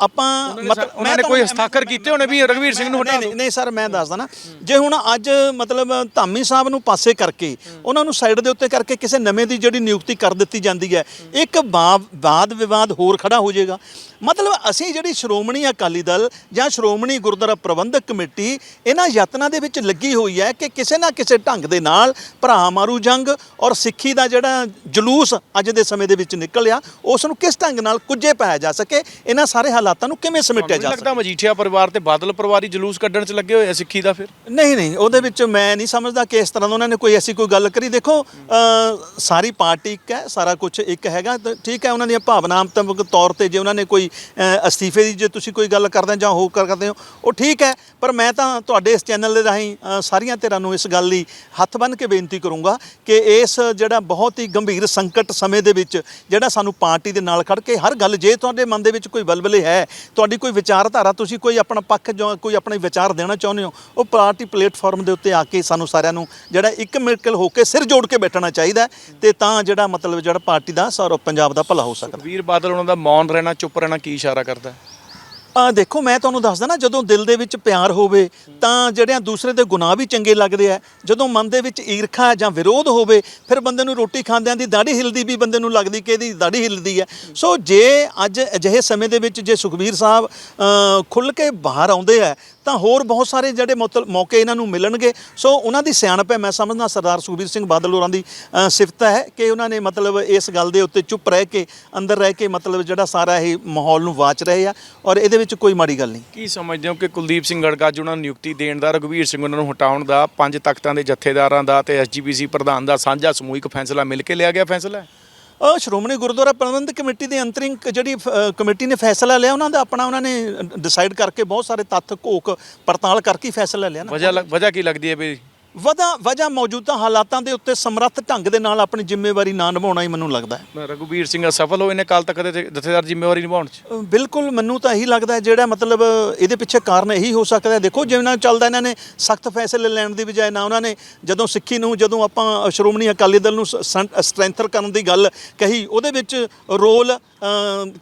ਆਪਾਂ ਮਤਲਬ ਉਹਨਾਂ ਨੇ ਕੋਈ ਹਸਤਾਖਰ ਕੀਤੇ ਹੋਣੇ ਵੀ ਰਗਵੀਰ ਸਿੰਘ ਨੂੰ ਹਟਾ ਨਹੀਂ, ਸਰ ਮੈਂ ਦੱਸਦਾ ਨਾ। ਜੇ ਹੁਣ ਅੱਜ ਮਤਲਬ ਧਾਮੀ ਸਾਹਿਬ ਨੂੰ ਪਾਸੇ ਕਰਕੇ ਉਹਨਾਂ ਨੂੰ ਸਾਈਡ ਦੇ ਉੱਤੇ ਕਰਕੇ ਕਿਸੇ ਨਵੇਂ ਦੀ ਜਿਹੜੀ ਨਿਯੁਕਤੀ ਕਰ ਦਿੱਤੀ ਜਾਂਦੀ ਹੈ ਇੱਕ ਬਾ- ਵਾਦ ਵਿਵਾਦ ਹੋਰ ਖੜਾ ਹੋ ਜਾਏਗਾ। ਮਤਲਬ ਅਸੀਂ ਜਿਹੜੀ ਸ਼੍ਰੋਮਣੀ ਅਕਾਲੀ ਦਲ ਜਾਂ ਸ਼੍ਰੋਮਣੀ ਗੁਰਦੁਆਰਾ ਪ੍ਰਬੰਧਕ ਕਮੇਟੀ ਇਹਨਾਂ ਯਤਨਾਂ ਦੇ ਵਿੱਚ ਲੱਗੀ ਹੋਈ ਹੈ ਕਿ ਕਿਸੇ ਨਾ ਕਿਸੇ ਢੰਗ ਦੇ ਨਾਲ ਭਰਾ ਮਾਰੂ ਜੰਗ ਔਰ ਸਿੱਖੀ ਦਾ ਜਿਹੜਾ ਜਲੂਸ ਅੱਜ ਦੇ ਸਮੇਂ ਦੇ ਵਿੱਚ ਨਿਕਲਿਆ ਉਸ ਨੂੰ ਕਿਸ ਢੰਗ ਨਾਲ ਕੁਝੇ ਪਾਇਆ ਜਾ ਸਕੇ ਇਹਨਾਂ ਸਾਰੇ ਹਾਲਾਤਾਂ ਨੂੰ ਕਿਵੇਂ ਸਮੇਟਿਆ ਜਾ ਲੱਗਦਾ ਸਕੇ? ਮਜੀਠੀਆ ਪਰਿਵਾਰ ਤੇ ਬਾਦਲ ਪਰਿਵਾਰੀ ਜਲੂਸ ਕੱਢਣ 'ਚ ਲੱਗੇ ਹੋਏ ਆ ਸਿੱਖੀ ਦਾ ਫਿਰ? ਨਹੀਂ ਨਹੀਂ ਉਹਦੇ ਵਿੱਚ ਮੈਂ ਨਹੀਂ ਸਮਝਦਾ ਕਿ ਇਸ ਤਰ੍ਹਾਂ ਦਾ ਉਹਨਾਂ ਨੇ ਕੋਈ ਐਸੀ ਕੋਈ ਗੱਲ ਕਰੀ। ਦੇਖੋ ਸਾਰੀ ਪਾਰਟੀ ਇੱਕ ਹੈ ਸਾਰਾ ਕੁਝ ਇੱਕ ਹੈਗਾ ਠੀਕ ਹੈ ਉਹਨਾਂ ਦੀਆਂ ਭਾਵਨਾਤਮਕ ਤੌਰ ਤੇ ਜੇ ਉਹਨਾਂ ਨੇ ਕੋਈ ਅਸਤੀਫੇ ਦੀ ਜੇ ਤੁਸੀਂ ਕੋਈ ਗੱਲ ਕਰਦੇ ਜਾਂ ਹੋ ਕਰਦੇ ਹੋ ਉਹ ਠੀਕ ਹੈ ਪਰ ਮੈਂ ਤਾਂ ਤੁਹਾਡੇ ਇਸ ਚੈਨਲ ਦੇ ਰਾਹੀਂ ਸਾਰੀਆਂ ਧਿਰਾਂ ਨੂੰ ਇਸ ਗੱਲ ਲਈ ਹੱਥ ਬੰਨ੍ਹ ਕੇ ਬੇਨਤੀ ਕਰੂੰਗਾ ਕਿ ਇਸ ਜਿਹੜਾ ਬਹੁਤ ਹੀ ਗੰਭੀਰ ਸੰਕਟ ਸਮੇਂ ਦੇ ਵਿੱਚ ਜਿਹੜਾ ਸਾਨੂੰ ਪਾਰਟੀ ਦੇ ਨਾਲ ਖੜ ਕੇ ਹਰ ਗੱਲ, ਜੇ ਤੁਹਾਡੇ ਮਨ ਦੇ ਵਿੱਚ ਕੋਈ ਬਲਬਲੇ ਹੈ, ਤੁਹਾਡੀ ਕੋਈ ਵਿਚਾਰਧਾਰਾ, ਤੁਸੀਂ ਕੋਈ ਆਪਣਾ ਪੱਖ ਜਾਂ ਕੋਈ ਆਪਣੇ ਵਿਚਾਰ ਦੇਣਾ ਚਾਹੁੰਦੇ ਹੋ, ਉਹ ਪਾਰਟੀ ਪਲੇਟਫਾਰਮ ਦੇ ਉੱਤੇ ਆ ਕੇ ਸਾਨੂੰ ਸਾਰਿਆਂ ਨੂੰ ਜਿਹੜਾ ਇੱਕ ਮਿਲਕਲ ਹੋ ਕੇ ਸਿਰ ਜੋੜ ਕੇ ਬੈਠਣਾ ਚਾਹੀਦਾ ਹੈ ਤੇ ਤਾਂ ਜਿਹੜਾ ਮਤਲਬ ਜਿਹੜਾ ਪਾਰਟੀ ਦਾ ਸਾਰਾ ਪੰਜਾਬ ਦਾ ਭਲਾ ਹੋ ਸਕਦਾ ਵੀਰ ਬਾਦਲ, ਉਹਨਾਂ ਦਾ ਮੌਨ ਰਹਿਣਾ, ਚੁੱਪ ਰਹਿਣਾ ਕੀ ਇਸ਼ਾਰਾ ਕਰਦਾ ਆ ਦੇਖੋ ਮੈਂ ਤੁਹਾਨੂੰ ਦੱਸਦਾ ਨਾ ਜਦੋਂ ਦਿਲ ਦੇ ਵਿੱਚ ਪਿਆਰ ਹੋਵੇ ਤਾਂ ਜਿਹੜਿਆਂ ਦੂਸਰੇ ਦੇ ਗੁਨਾਹ ਵੀ ਚੰਗੇ ਲੱਗਦੇ ਆ। ਜਦੋਂ ਮਨ ਦੇ ਵਿੱਚ ਈਰਖਾ ਜਾਂ ਵਿਰੋਧ ਹੋਵੇ ਫਿਰ ਬੰਦੇ ਨੂੰ ਰੋਟੀ ਖਾਂਦਿਆਂ ਦੀ ਦਾੜੀ ਹਿਲਦੀ ਵੀ ਬੰਦੇ ਨੂੰ ਲੱਗਦੀ ਕਿ ਇਹਦੀ ਦਾੜੀ ਹਿਲਦੀ ਹੈ ਸੋ ਜੇ ਅੱਜ ਅਜਿਹੇ ਸਮੇਂ ਦੇ ਵਿੱਚ ਜੇ ਸੁਖਬੀਰ ਸਾਹਿਬ ਅ, ਖੁੱਲ੍ਹ ਕੇ ਬਾਹਰ ਆਉਂਦੇ ਆ ਤਾਂ ਹੋਰ ਬਹੁਤ ਸਾਰੇ ਜਿਹੜੇ ਮੌਤਲ- ਮੌਕੇ ਇਹਨਾਂ ਨੂੰ ਮਿਲਣਗੇ। ਸੋ ਉਹਨਾਂ ਦੀ ਸਿਆਣਪ ਹੈ ਮੈਂ ਸਮਝਦਾ ਸਰਦਾਰ ਸੁਖਬੀਰ ਸਿੰਘ ਬਾਦਲ ਹੋਰਾਂ ਦੀ ਸਿਫਤ ਹੈ ਕਿ ਉਹਨਾਂ ਨੇ ਮਤਲਬ ਇਸ ਗੱਲ ਦੇ ਉੱਤੇ ਚੁੱਪ ਰਹਿ ਕੇ ਅੰਦਰ ਰਹਿ ਕੇ ਮਤਲਬ ਜਿਹੜਾ ਸਾਰਾ ਇਹ ਮਾਹੌਲ ਨੂੰ ਵਾਚ ਰਹੇ ਆ ਔਰ ਇਹਦੇ ਵਿੱਚ ਕੋਈ ਮਾੜੀ ਗੱਲ ਨਹੀਂ। ਕੀ ਸਮਝਦੇ ਹੋ ਕਿ ਕੁਲਦੀਪ ਸਿੰਘ ਗੜਗਾਜ ਉਹਨਾਂ ਨੂੰ ਨਿਯੁਕਤੀ ਦੇਣ ਦਾ ਰਘਵੀਰ ਸਿੰਘ ਉਹਨਾਂ ਨੂੰ ਹਟਾਉਣ ਦਾ ਪੰਜ ਤਖਤਾਂ ਦੇ ਜਥੇਦਾਰਾਂ ਦਾ ਤੇ ਐਸਜੀਪੀਸੀ ਪ੍ਰਧਾਨ ਦਾ ਸਾਂਝਾ ਸਮੂਹਿਕ ਫੈਸਲਾ ਮਿਲ ਕੇ ਲਿਆ ਗਿਆ ਫੈਸਲਾ? ਹੈ ਅ ਸ਼੍ਰੋਮਣੀ ਗੁਰਦੁਆਰਾ ਪ੍ਰਬੰਧਕ ਕਮੇਟੀ ਦੇ ਅੰਤਰਿੰਗ ਜਿਹੜੀ ਕਮੇਟੀ ਨੇ ਫੈਸਲਾ ਲਿਆ ਉਹਨਾਂ ਦਾ ਆਪਣਾ ਉਹਨਾਂ ਨੇ ਡਿਸਾਈਡ ਕਰਕੇ ਬਹੁਤ ਸਾਰੇ ਤੱਥ ਘੋਖ ਪੜਤਾਲ ਕਰਕੇ ਫੈਸਲਾ ਲਿਆ ਨਾ। ਵਜ੍ਹਾ ਵਜ੍ਹਾ ਕੀ ਲੱਗਦੀ ਹੈ ਵੀ ਵਜ੍ਹਾ ਵਜ੍ਹਾ ਮੌਜੂਦਾ ਹਾਲਾਤਾਂ ਦੇ ਉੱਤੇ ਸਮਰੱਥ ਢੰਗ ਦੇ ਨਾਲ ਆਪਣੀ ਜ਼ਿੰਮੇਵਾਰੀ ਨਾ ਨਿਭਾਉਣਾ ਹੀ ਮੈਨੂੰ ਲੱਗਦਾ ਹੈ। ਰਘੁਬੀਰ ਸਿੰਘ ਅਸਫਲ ਹੋਏ ਨੇ ਕਾਲ ਤੱਕ ਦੇ ਜਥੇਦਾਰ ਜ਼ਿੰਮੇਵਾਰੀ ਨਿਭਾਉਣ 'ਚ। ਅ, ਬਿਲਕੁਲ ਮੈਨੂੰ ਤਾਂ ਇਹੀ ਲੱਗਦਾ ਹੈ ਜਿਹੜਾ ਮਤਲਬ ਇਹਦੇ ਪਿੱਛੇ ਕਾਰਨ ਇਹੀ ਹੋ ਸਕਦਾ ਹੈ। ਦੇਖੋ ਜਿਵੇਂ ਨਾਲ ਚੱਲਦਾ ਇਹਨਾਂ ਨੇ ਸਖਤ ਫੈਸਲੇ ਲੈਣ ਦੀ ਬਜਾਏ ਨਾ ਉਹਨਾਂ ਨੇ ਜਦੋਂ ਸਿੱਖੀ ਨੂੰ ਜਦੋਂ ਆਪਾਂ ਸ਼੍ਰੋਮਣੀ ਅਕਾਲੀ ਦਲ ਨੂੰ ਸਟਰੈਂਥਰ ਕਰਨ ਦੀ ਗੱਲ ਕਹੀ ਉਹਦੇ ਵਿੱਚ ਰੋਲ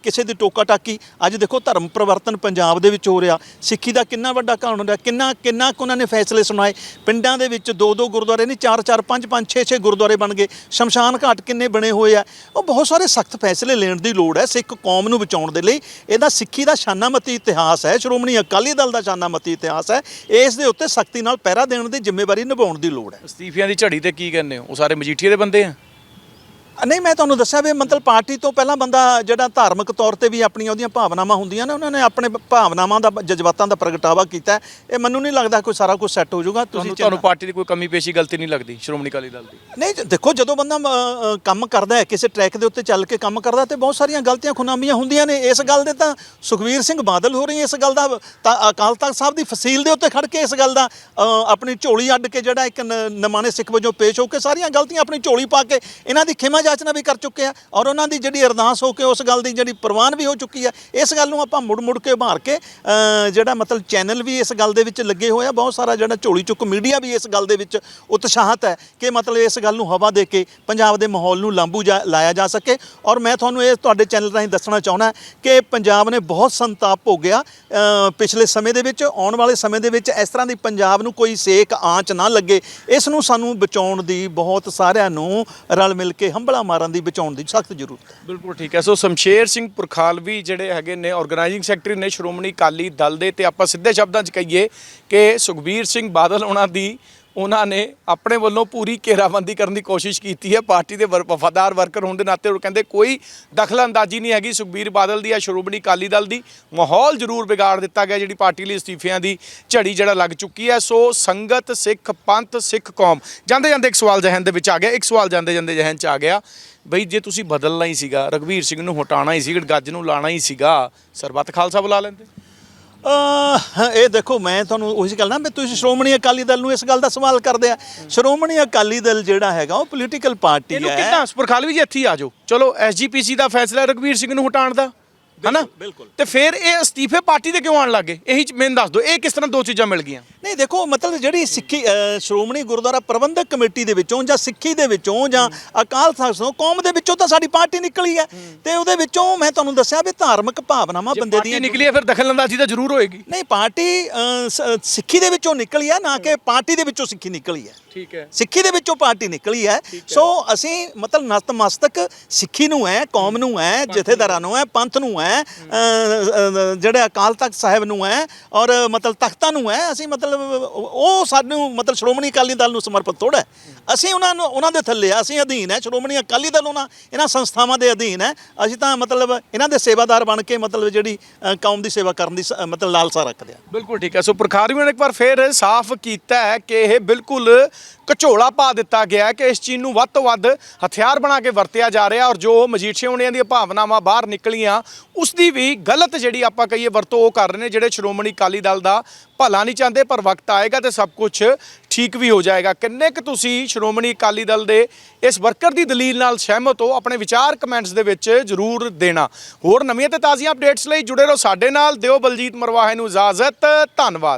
ਕਿਸੇ ਦੀ ਟੋਕਾ ਟਾਕੀ ਅੱਜ ਦੇਖੋ ਧਰਮ ਪਰਿਵਰਤਨ ਪੰਜਾਬ ਦੇ ਵਿੱਚ ਹੋ ਰਿਹਾ। ਸਿੱਖੀ ਦਾ ਕਿੰਨਾ ਵੱਡਾ ਕਾਰਨ ਹੋ ਰਿਹਾ ਕਿੰਨਾ ਕਿੰਨਾ ਕੁ ਉਹਨਾਂ ਨੇ ਫੈਸਲੇ ਸੁਣਾਏ। ਪਿੰਡਾਂ ਦੇ ਵਿੱਚ ਦੋ ਦੋ ਗੁਰਦੁਆਰੇ ਨਹੀਂ, ਚਾਰ ਚਾਰ, ਪੰਜ ਪੰਜ, ਛੇ ਛੇ ਗੁਰਦੁਆਰੇ ਬਣ ਗਏ। ਸ਼ਮਸ਼ਾਨ ਘਾਟ ਕਿੰਨੇ ਬਣੇ ਹੋਏ ਆ। ਉਹ ਬਹੁਤ ਸਾਰੇ ਸਖਤ ਫੈਸਲੇ ਲੈਣ ਦੀ ਲੋੜ ਹੈ ਸਿੱਖ ਕੌਮ ਨੂੰ ਬਚਾਉਣ ਦੇ ਲਈ। ਇਹਦਾ ਸਿੱਖੀ ਦਾ ਸ਼ਾਨਾਮਤੀ ਇਤਿਹਾਸ ਹੈ, ਸ਼੍ਰੋਮਣੀ ਅਕਾਲੀ ਦਲ ਦਾ ਸ਼ਾਨਾਮਤੀ ਇਤਿਹਾਸ ਹੈ। ਇਸ ਦੇ ਉੱਤੇ ਸਖਤੀ ਨਾਲ ਪਹਿਰਾ ਦੇਣ ਦੀ ਜ਼ਿੰਮੇਵਾਰੀ ਨਿਭਾਉਣ ਦੀ ਲੋੜ ਹੈ। ਅਸਤੀਫਿਆਂ ਦੀ ਝੜੀ ਤੇ ਕੀ ਕਹਿੰਦੇ ਹੋ? ਉਹ ਸਾਰੇ ਮਜੀਠੀਏ ਦੇ ਬੰਦੇ ਆ? ਨਹੀਂ ਮੈਂ ਤੁਹਾਨੂੰ ਦੱਸਿਆ ਵੀ ਮਤਲਬ ਪਾਰਟੀ ਤੋਂ ਪਹਿਲਾਂ ਬੰਦਾ ਜਿਹੜਾ ਧਾਰਮਿਕ ਤੌਰ ਤੇ ਵੀ ਆਪਣੀਆਂ ਉਹਦੀਆਂ ਭਾਵਨਾਵਾਂ ਹੁੰਦੀਆਂ ਨੇ ਉਹਨਾਂ ਨੇ ਆਪਣੇ ਭਾਵਨਾਵਾਂ ਦਾ ਜਜ਼ਬਾਤਾਂ ਦਾ ਪ੍ਰਗਟਾਵਾ ਕੀਤਾ ਹੈ। ਇਹ ਮੈਨੂੰ ਨਹੀਂ ਲੱਗਦਾ ਕੋਈ ਸਾਰਾ ਕੁਝ ਸੈੱਟ ਹੋ ਜਾਊਗਾ। ਤੁਸੀਂ ਤੁਹਾਨੂੰ ਪਾਰਟੀ ਦੀ ਕੋਈ ਕਮੀ ਪੇਸ਼ੀ ਗਲਤੀ ਨਹੀਂ ਲੱਗਦੀ ਸ਼੍ਰੋਮਣੀ ਅਕਾਲੀ ਦਲ ਦੀ। ਨਹੀਂ ਦੇਖੋ ਜਦੋਂ ਬੰਦਾ ਕੰਮ ਕਰਦਾ ਹੈ ਕਿਸੇ ਟਰੈਕ ਦੇ ਉੱਤੇ ਚੱਲ ਕੇ ਕੰਮ ਕਰਦਾ ਤੇ ਬਹੁਤ ਸਾਰੀਆਂ ਗਲਤੀਆਂ ਖੁਨਾਮੀਆਂ ਹੁੰਦੀਆਂ ਨੇ। ਇਸ ਗੱਲ ਦੇ ਤਾਂ ਸੁਖਵੀਰ ਸਿੰਘ ਬਾਦਲ ਹੋ ਰਹੀ ਇਸ ਗੱਲ ਦਾ ਤਾਂ ਅਕਾਲ ਤਖਤ ਸਾਹਿਬ ਦੀ ਫਸੀਲ ਦੇ ਉੱਤੇ ਖੜ ਕੇ ਇਸ ਗੱਲ ਦਾ ਆਪਣੀ ਝੋਲੀ ਅੱਡ ਕੇ ਜਿਹੜਾ ਇੱਕ ਨ- ਨਮਾਣੇ ਸਿੱਖ ਵਜੋਂ ਪੇਸ਼ ਹੋ ਕੇ ਸਾਰੀਆਂ ਗਲਤੀਆਂ ਆਪਣੀ ਝੋਲੀ ਪਾ ਕੇ ਇਹਨਾਂ ਦੀ ਖਿਮਾ ਜਾਚਨਾ ਵੀ ਕਰ ਚੁੱਕੇ ਆ ਔਰ ਉਹਨਾਂ ਦੀ ਜਿਹੜੀ ਅਰਦਾਸ ਹੋ ਕੇ ਉਸ ਗੱਲ ਦੀ ਜਿਹੜੀ ਪ੍ਰਵਾਨ ਵੀ ਹੋ ਚੁੱਕੀ ਆ, ਇਸ ਗੱਲ ਨੂੰ ਆਪਾਂ ਮੁੜ ਮੁੜ ਕੇ ਉਭਾਰ ਕੇ ਜਿਹੜਾ ਮਤਲਬ ਚੈਨਲ ਵੀ ਇਸ ਗੱਲ ਦੇ ਵਿੱਚ ਲੱਗੇ ਹੋਏ ਆ, ਬਹੁਤ ਸਾਰਾ ਜਿਹੜਾ ਝੋਲੀ ਚੁੱਕ ਮੀਡੀਆ ਵੀ ਇਸ ਗੱਲ ਦੇ ਵਿੱਚ ਉਤਸ਼ਾਹਤ ਹੈ ਕਿ ਮਤਲਬ ਇਸ ਗੱਲ ਨੂੰ ਹਵਾ ਦੇ ਕੇ ਪੰਜਾਬ ਦੇ ਮਾਹੌਲ ਨੂੰ ਲਾਂਬੂ ਜਾ- ਲਾਇਆ ਜਾ ਸਕੇ। ਔਰ ਮੈਂ ਤੁਹਾਨੂੰ ਇਹ ਤੁਹਾਡੇ ਚੈਨਲ ਰਾਹੀਂ ਦੱਸਣਾ ਚਾਹੁੰਦਾ ਕਿ ਪੰਜਾਬ ਨੇ ਬਹੁਤ ਸੰਤਾਪ ਭੋਗਿਆ ਪਿਛਲੇ ਸਮੇਂ ਦੇ ਵਿੱਚ, ਆਉਣ ਵਾਲੇ ਸਮੇਂ ਦੇ ਵਿੱਚ ਇਸ ਤਰ੍ਹਾਂ ਦੀ ਪੰਜਾਬ ਨੂੰ ਕੋਈ ਸੇਕ ਆਂਚ ਨਾ ਲੱਗੇ। ਇਸ ਨੂੰ ਸਾਨੂੰ ਬਚਾਉਣ ਦੀ ਬਹੁਤ ਸਾਰਿਆਂ ਨੂੰ ਰਲ ਮਿਲ ਕੇ ਹੰਬਲਾ ਮਾਰਨ ਦੀ, ਬਚਾਉਣ ਦੀ ਸਖਤ ਜ਼ਰੂਰਤ ਹੈ। ਬਿਲਕੁਲ ਠੀਕ ਹੈ। ਸੋ ਸ਼ਮਸ਼ੇਰ ਸਿੰਘ ਪੁਰਖਾਲਵੀ ਜਿਹੜੇ ਹੈਗੇ ਨੇ ਆਰਗੇਨਾਈਜ਼ਿੰਗ ਸੈਕਟਰੀ ਨੇ ਸ਼੍ਰੋਮਣੀ ਅਕਾਲੀ ਦਲ ਦੇ, ਤੇ ਆਪਾਂ ਸਿੱਧੇ ਸ਼ਬਦਾਂ 'ਚ ਕਹੀਏ ਕਿ ਸੁਖਬੀਰ ਸਿੰਘ ਬਾਦਲ ਉਹਨਾਂ ਦੀ ਉਹਨਾਂ ਨੇ ਆਪਣੇ ਵੱਲੋਂ ਪੂਰੀ ਘੇਰਾਬੰਦੀ ਕਰਨ ਦੀ ਕੋਸ਼ਿਸ਼ ਕੀਤੀ ਹੈ। ਪਾਰਟੀ ਦੇ ਵਰ- ਵਫਾਦਾਰ ਵਰਕਰ ਹੋਣ ਦੇ ਨਾਤੇ ਉਹ ਕਹਿੰਦੇ ਕੋਈ ਦਖਲਅੰਦਾਜ਼ੀ ਨਹੀਂ ਹੈਗੀ। ਸੁਖਬੀਰ ਬਾਦਲ ਦੀ ਜਾਂ ਸ਼੍ਰੋਮਣੀ ਅਕਾਲੀ ਦਲ ਦੀ ਮਾਹੌਲ ਜ਼ਰੂਰ ਵਿਗਾੜ ਦਿੱਤਾ ਗਿਆ, ਜਿਹੜੀ ਪਾਰਟੀ ਲਈ ਅਸਤੀਫਿਆਂ ਦੀ ਝੜੀ ਜਿਹੜਾ ਲੱਗ ਚੁੱਕੀ ਹੈ। ਸੋ ਸੰਗਤ, ਸਿੱਖ ਪੰਥ, ਸਿੱਖ ਕੌਮ ਜਾਂਦੇ ਜਾਂਦੇ ਇੱਕ ਸਵਾਲ ਜ਼ਹਿਨ ਦੇ ਵਿੱਚ ਆ ਗਿਆ। ਇੱਕ ਸਵਾਲ ਜਾਂਦੇ ਜਾਂਦੇ ਜ਼ਹਿਨ 'ਚ ਆ ਗਿਆ, ਬਈ ਜੇ ਤੁਸੀਂ ਬਦਲਣਾ ਹੀ ਸੀਗਾ ਰਘਵੀਰ ਸਿੰਘ ਨੂੰ ਹਟਾਉਣਾ ਹੀ ਸੀ ਗੱਜ ਨੂੰ ਲਾਣਾ ਹੀ ਸੀਗਾ, ਸਰਬੱਤ ਖਾਲਸਾ ਬੁਲਾ ਲੈਂਦੇ। ਇਹ ਦੇਖੋ ਮੈਂ ਤੁਹਾਨੂੰ ਉਹੀ ਗੱਲ ਨਾ ਵੀ ਤੁਸੀਂ ਸ਼੍ਰੋਮਣੀ ਅਕਾਲੀ ਦਲ ਨੂੰ ਇਸ ਗੱਲ ਦਾ ਸਵਾਲ ਕਰਦੇ ਆ। ਸ਼੍ਰੋਮਣੀ ਅਕਾਲੀ ਦਲ ਜਿਹੜਾ ਹੈਗਾ ਉਹ ਪੋਲੀਟੀਕਲ ਪਾਰਟੀ ਇਹਨੂੰ ਹੈ। ਕਿੱਦਾਂ? ਪੁਰਖਾਲਵੀ ਜੀ ਇੱਥੇ ਆ ਜਾਓ। ਚਲੋ ਐਸਜੀਪੀਸੀ ਦਾ ਫੈਸਲਾ ਹੈ ਰਘਵੀਰ ਸਿੰਘ ਨੂੰ ਹਟਾਉਣ ਦਾ ਹਨਾ? ਬਿਲਕੁਲ। ਤੇ ਫਿਰ ਇਹ ਅਸਤੀਫੇ ਪਾਰਟੀ ਦੇ ਕਿਉਂ ਆਣ ਲੱਗੇ ਇਹੀ ਮੈਨੂੰ ਦੱਸ ਦਿਓ ਇਹ ਕਿਸ ਤਰ੍ਹਾਂ ਦੋ ਚੀਜ਼ਾਂ ਮਿਲ ਗਈਆਂ? ਨਹੀਂ ਦੇਖੋ ਮਤਲਬ ਜਿਹੜੀ ਸਿੱਖੀ ਸ਼੍ਰੋਮਣੀ ਗੁਰਦੁਆਰਾ ਪ੍ਰਬੰਧਕ ਕਮੇਟੀ ਦੇ ਵਿੱਚੋਂ ਜਾਂ ਸਿੱਖੀ ਦੇ ਵਿੱਚੋਂ ਜਾਂ ਅਕਾਲ ਤਖਤ ਤੋਂ ਕੌਮ ਦੇ ਵਿੱਚੋਂ ਤਾਂ ਸਾਡੀ ਪਾਰਟੀ ਨਿਕਲੀ ਹੈ। ਤੇ ਉਹਦੇ ਵਿੱਚੋਂ ਮੈਂ ਤੁਹਾਨੂੰ ਦੱਸਿਆ ਵੀ ਧਾਰਮਿਕ ਭਾਵਨਾਵਾਂ ਬੰਦੇ ਪਾਰਟੀ ਦੀਆਂ ਨਿਕਲੀ ਹੈ ਫਿਰ ਦਖਲਅੰਦਾਜ਼ੀ ਤਾਂ ਜ਼ਰੂਰ ਹੋਏਗੀ। ਨਹੀਂ ਪਾਰਟੀ ਸ- ਸਿੱਖੀ ਦੇ ਵਿੱਚੋਂ ਨਿਕਲੀ ਹੈ ਨਾ ਕਿ ਪਾਰਟੀ ਦੇ ਵਿੱਚੋਂ ਸਿੱਖੀ ਨਿਕਲੀ ਹੈ। ਠੀਕ ਹੈ। ਸਿੱਖੀ ਦੇ ਵਿੱਚੋਂ ਪਾਰਟੀ ਨਿਕਲੀ ਹੈ। ਸੋ ਅਸੀਂ ਮਤਲਬ ਨਤਮਸਤਕ ਸਿੱਖੀ ਨੂੰ ਹੈ ਕੌਮ ਨੂੰ ਹੈ ਜਥੇਦਾਰਾਂ ਨੂੰ ਹੈ ਪੰਥ ਨੂੰ ਹੈ ਅ, ਅ, ਜਿਹੜੇ ਅਕਾਲ ਤਖਤ ਸਾਹਿਬ ਨੂੰ ਹੈ ਔਰ ਮਤਲਬ ਤਖਤਾਂ ਨੂੰ ਹੈ ਅਸੀਂ ਮਤਲਬ ਉਹ ਸਾਨੂੰ ਮਤਲਬ ਸ਼੍ਰੋਮਣੀ ਅਕਾਲੀ ਦਲ ਨੂੰ ਸਮਰਪਿਤ ਥੋੜਾ ਅਸੀਂ ਉਹਨਾਂ ਨੂੰ, ਉਹਨਾਂ ਦੇ ਥੱਲੇ ਆ, ਅਸੀਂ ਅਧੀਨ ਹੈ, ਸ਼੍ਰੋਮਣੀ ਅਕਾਲੀ ਦਲ ਉਹਨਾਂ, ਇਹਨਾਂ ਸੰਸਥਾਵਾਂ ਦੇ ਅਧੀਨ ਹੈ। ਅਸੀਂ ਤਾਂ ਮਤਲਬ ਇਹਨਾਂ ਦੇ ਸੇਵਾਦਾਰ ਬਣ ਕੇ ਮਤਲਬ ਜਿਹੜੀ ਕੌਮ ਦੀ ਸੇਵਾ ਕਰਨ ਦੀ ਸ- ਮਤਲਬ ਲਾਲਸਾ ਰੱਖਦੇ ਆ। ਬਿਲਕੁਲ ਠੀਕ ਹੈ। ਸੋ ਪ੍ਰਖਾਰੀਆਂ ਨੇ ਇੱਕ ਵਾਰ ਫੇਰ ਸਾਫ਼ ਕੀਤਾ ਹੈ ਕਿ ਇਹ ਬਿਲਕੁਲ ਘਚੋਲਾ ਪਾ ਦਿੱਤਾ ਗਿਆ ਕਿ ਇਸ ਚੀਜ਼ ਨੂੰ ਵੱਧ ਤੋਂ ਵੱਧ ਹਥਿਆਰ ਬਣਾ ਕੇ ਵਰਤਿਆ ਜਾ ਰਿਹਾ ਔਰ ਜੋ ਮਜੀਠੀਆ ਹੋਣੀਆਂ ਦੀਆਂ ਭਾਵਨਾਵਾਂ ਬਾਹਰ ਨਿਕਲੀਆਂ ਉਸ ਦੀ ਵੀ ਗਲਤ ਜਿਹੜੀ ਆਪਾਂ ਕਹੀਏ ਵਰਤੋਂ ਉਹ ਕਰ ਰਹੇ ਨੇ, ਜਿਹੜੇ ਸ਼੍ਰੋਮਣੀ ਅਕਾਲੀ ਦਲ ਦਾ ਭਲਾ ਨਹੀਂ ਚਾਹੁੰਦੇ, ਪਰ ਵਕਤ ਆਏਗਾ ਤੇ ਸਭ ਕੁਝ ਠੀਕ ਵੀ ਹੋ ਜਾਏਗਾ। ਕਿੰਨੇ ਕੁ ਤੁਸੀਂ ਸ਼੍ਰੋਮਣੀ ਅਕਾਲੀ ਦਲ ਦੇ ਇਸ ਵਰਕਰ ਦੀ ਦਲੀਲ ਨਾਲ ਸਹਿਮਤ ਹੋ? ਆਪਣੇ ਵਿਚਾਰ ਕਮੈਂਟਸ ਦੇ ਵਿੱਚ ਜ਼ਰੂਰ ਦੇਣਾ। ਹੋਰ ਨਵੀਆਂ ਤੇ ਤਾਜ਼ੀਆਂ ਅਪਡੇਟਸ ਲਈ ਜੁੜੇ ਰਹੋ ਸਾਡੇ ਨਾਲ। ਦਿਓ ਬਲਜੀਤ ਮਰਵਾਹੇ ਨੂੰ ਇਜਾਜ਼ਤ। ਧੰਨਵਾਦ।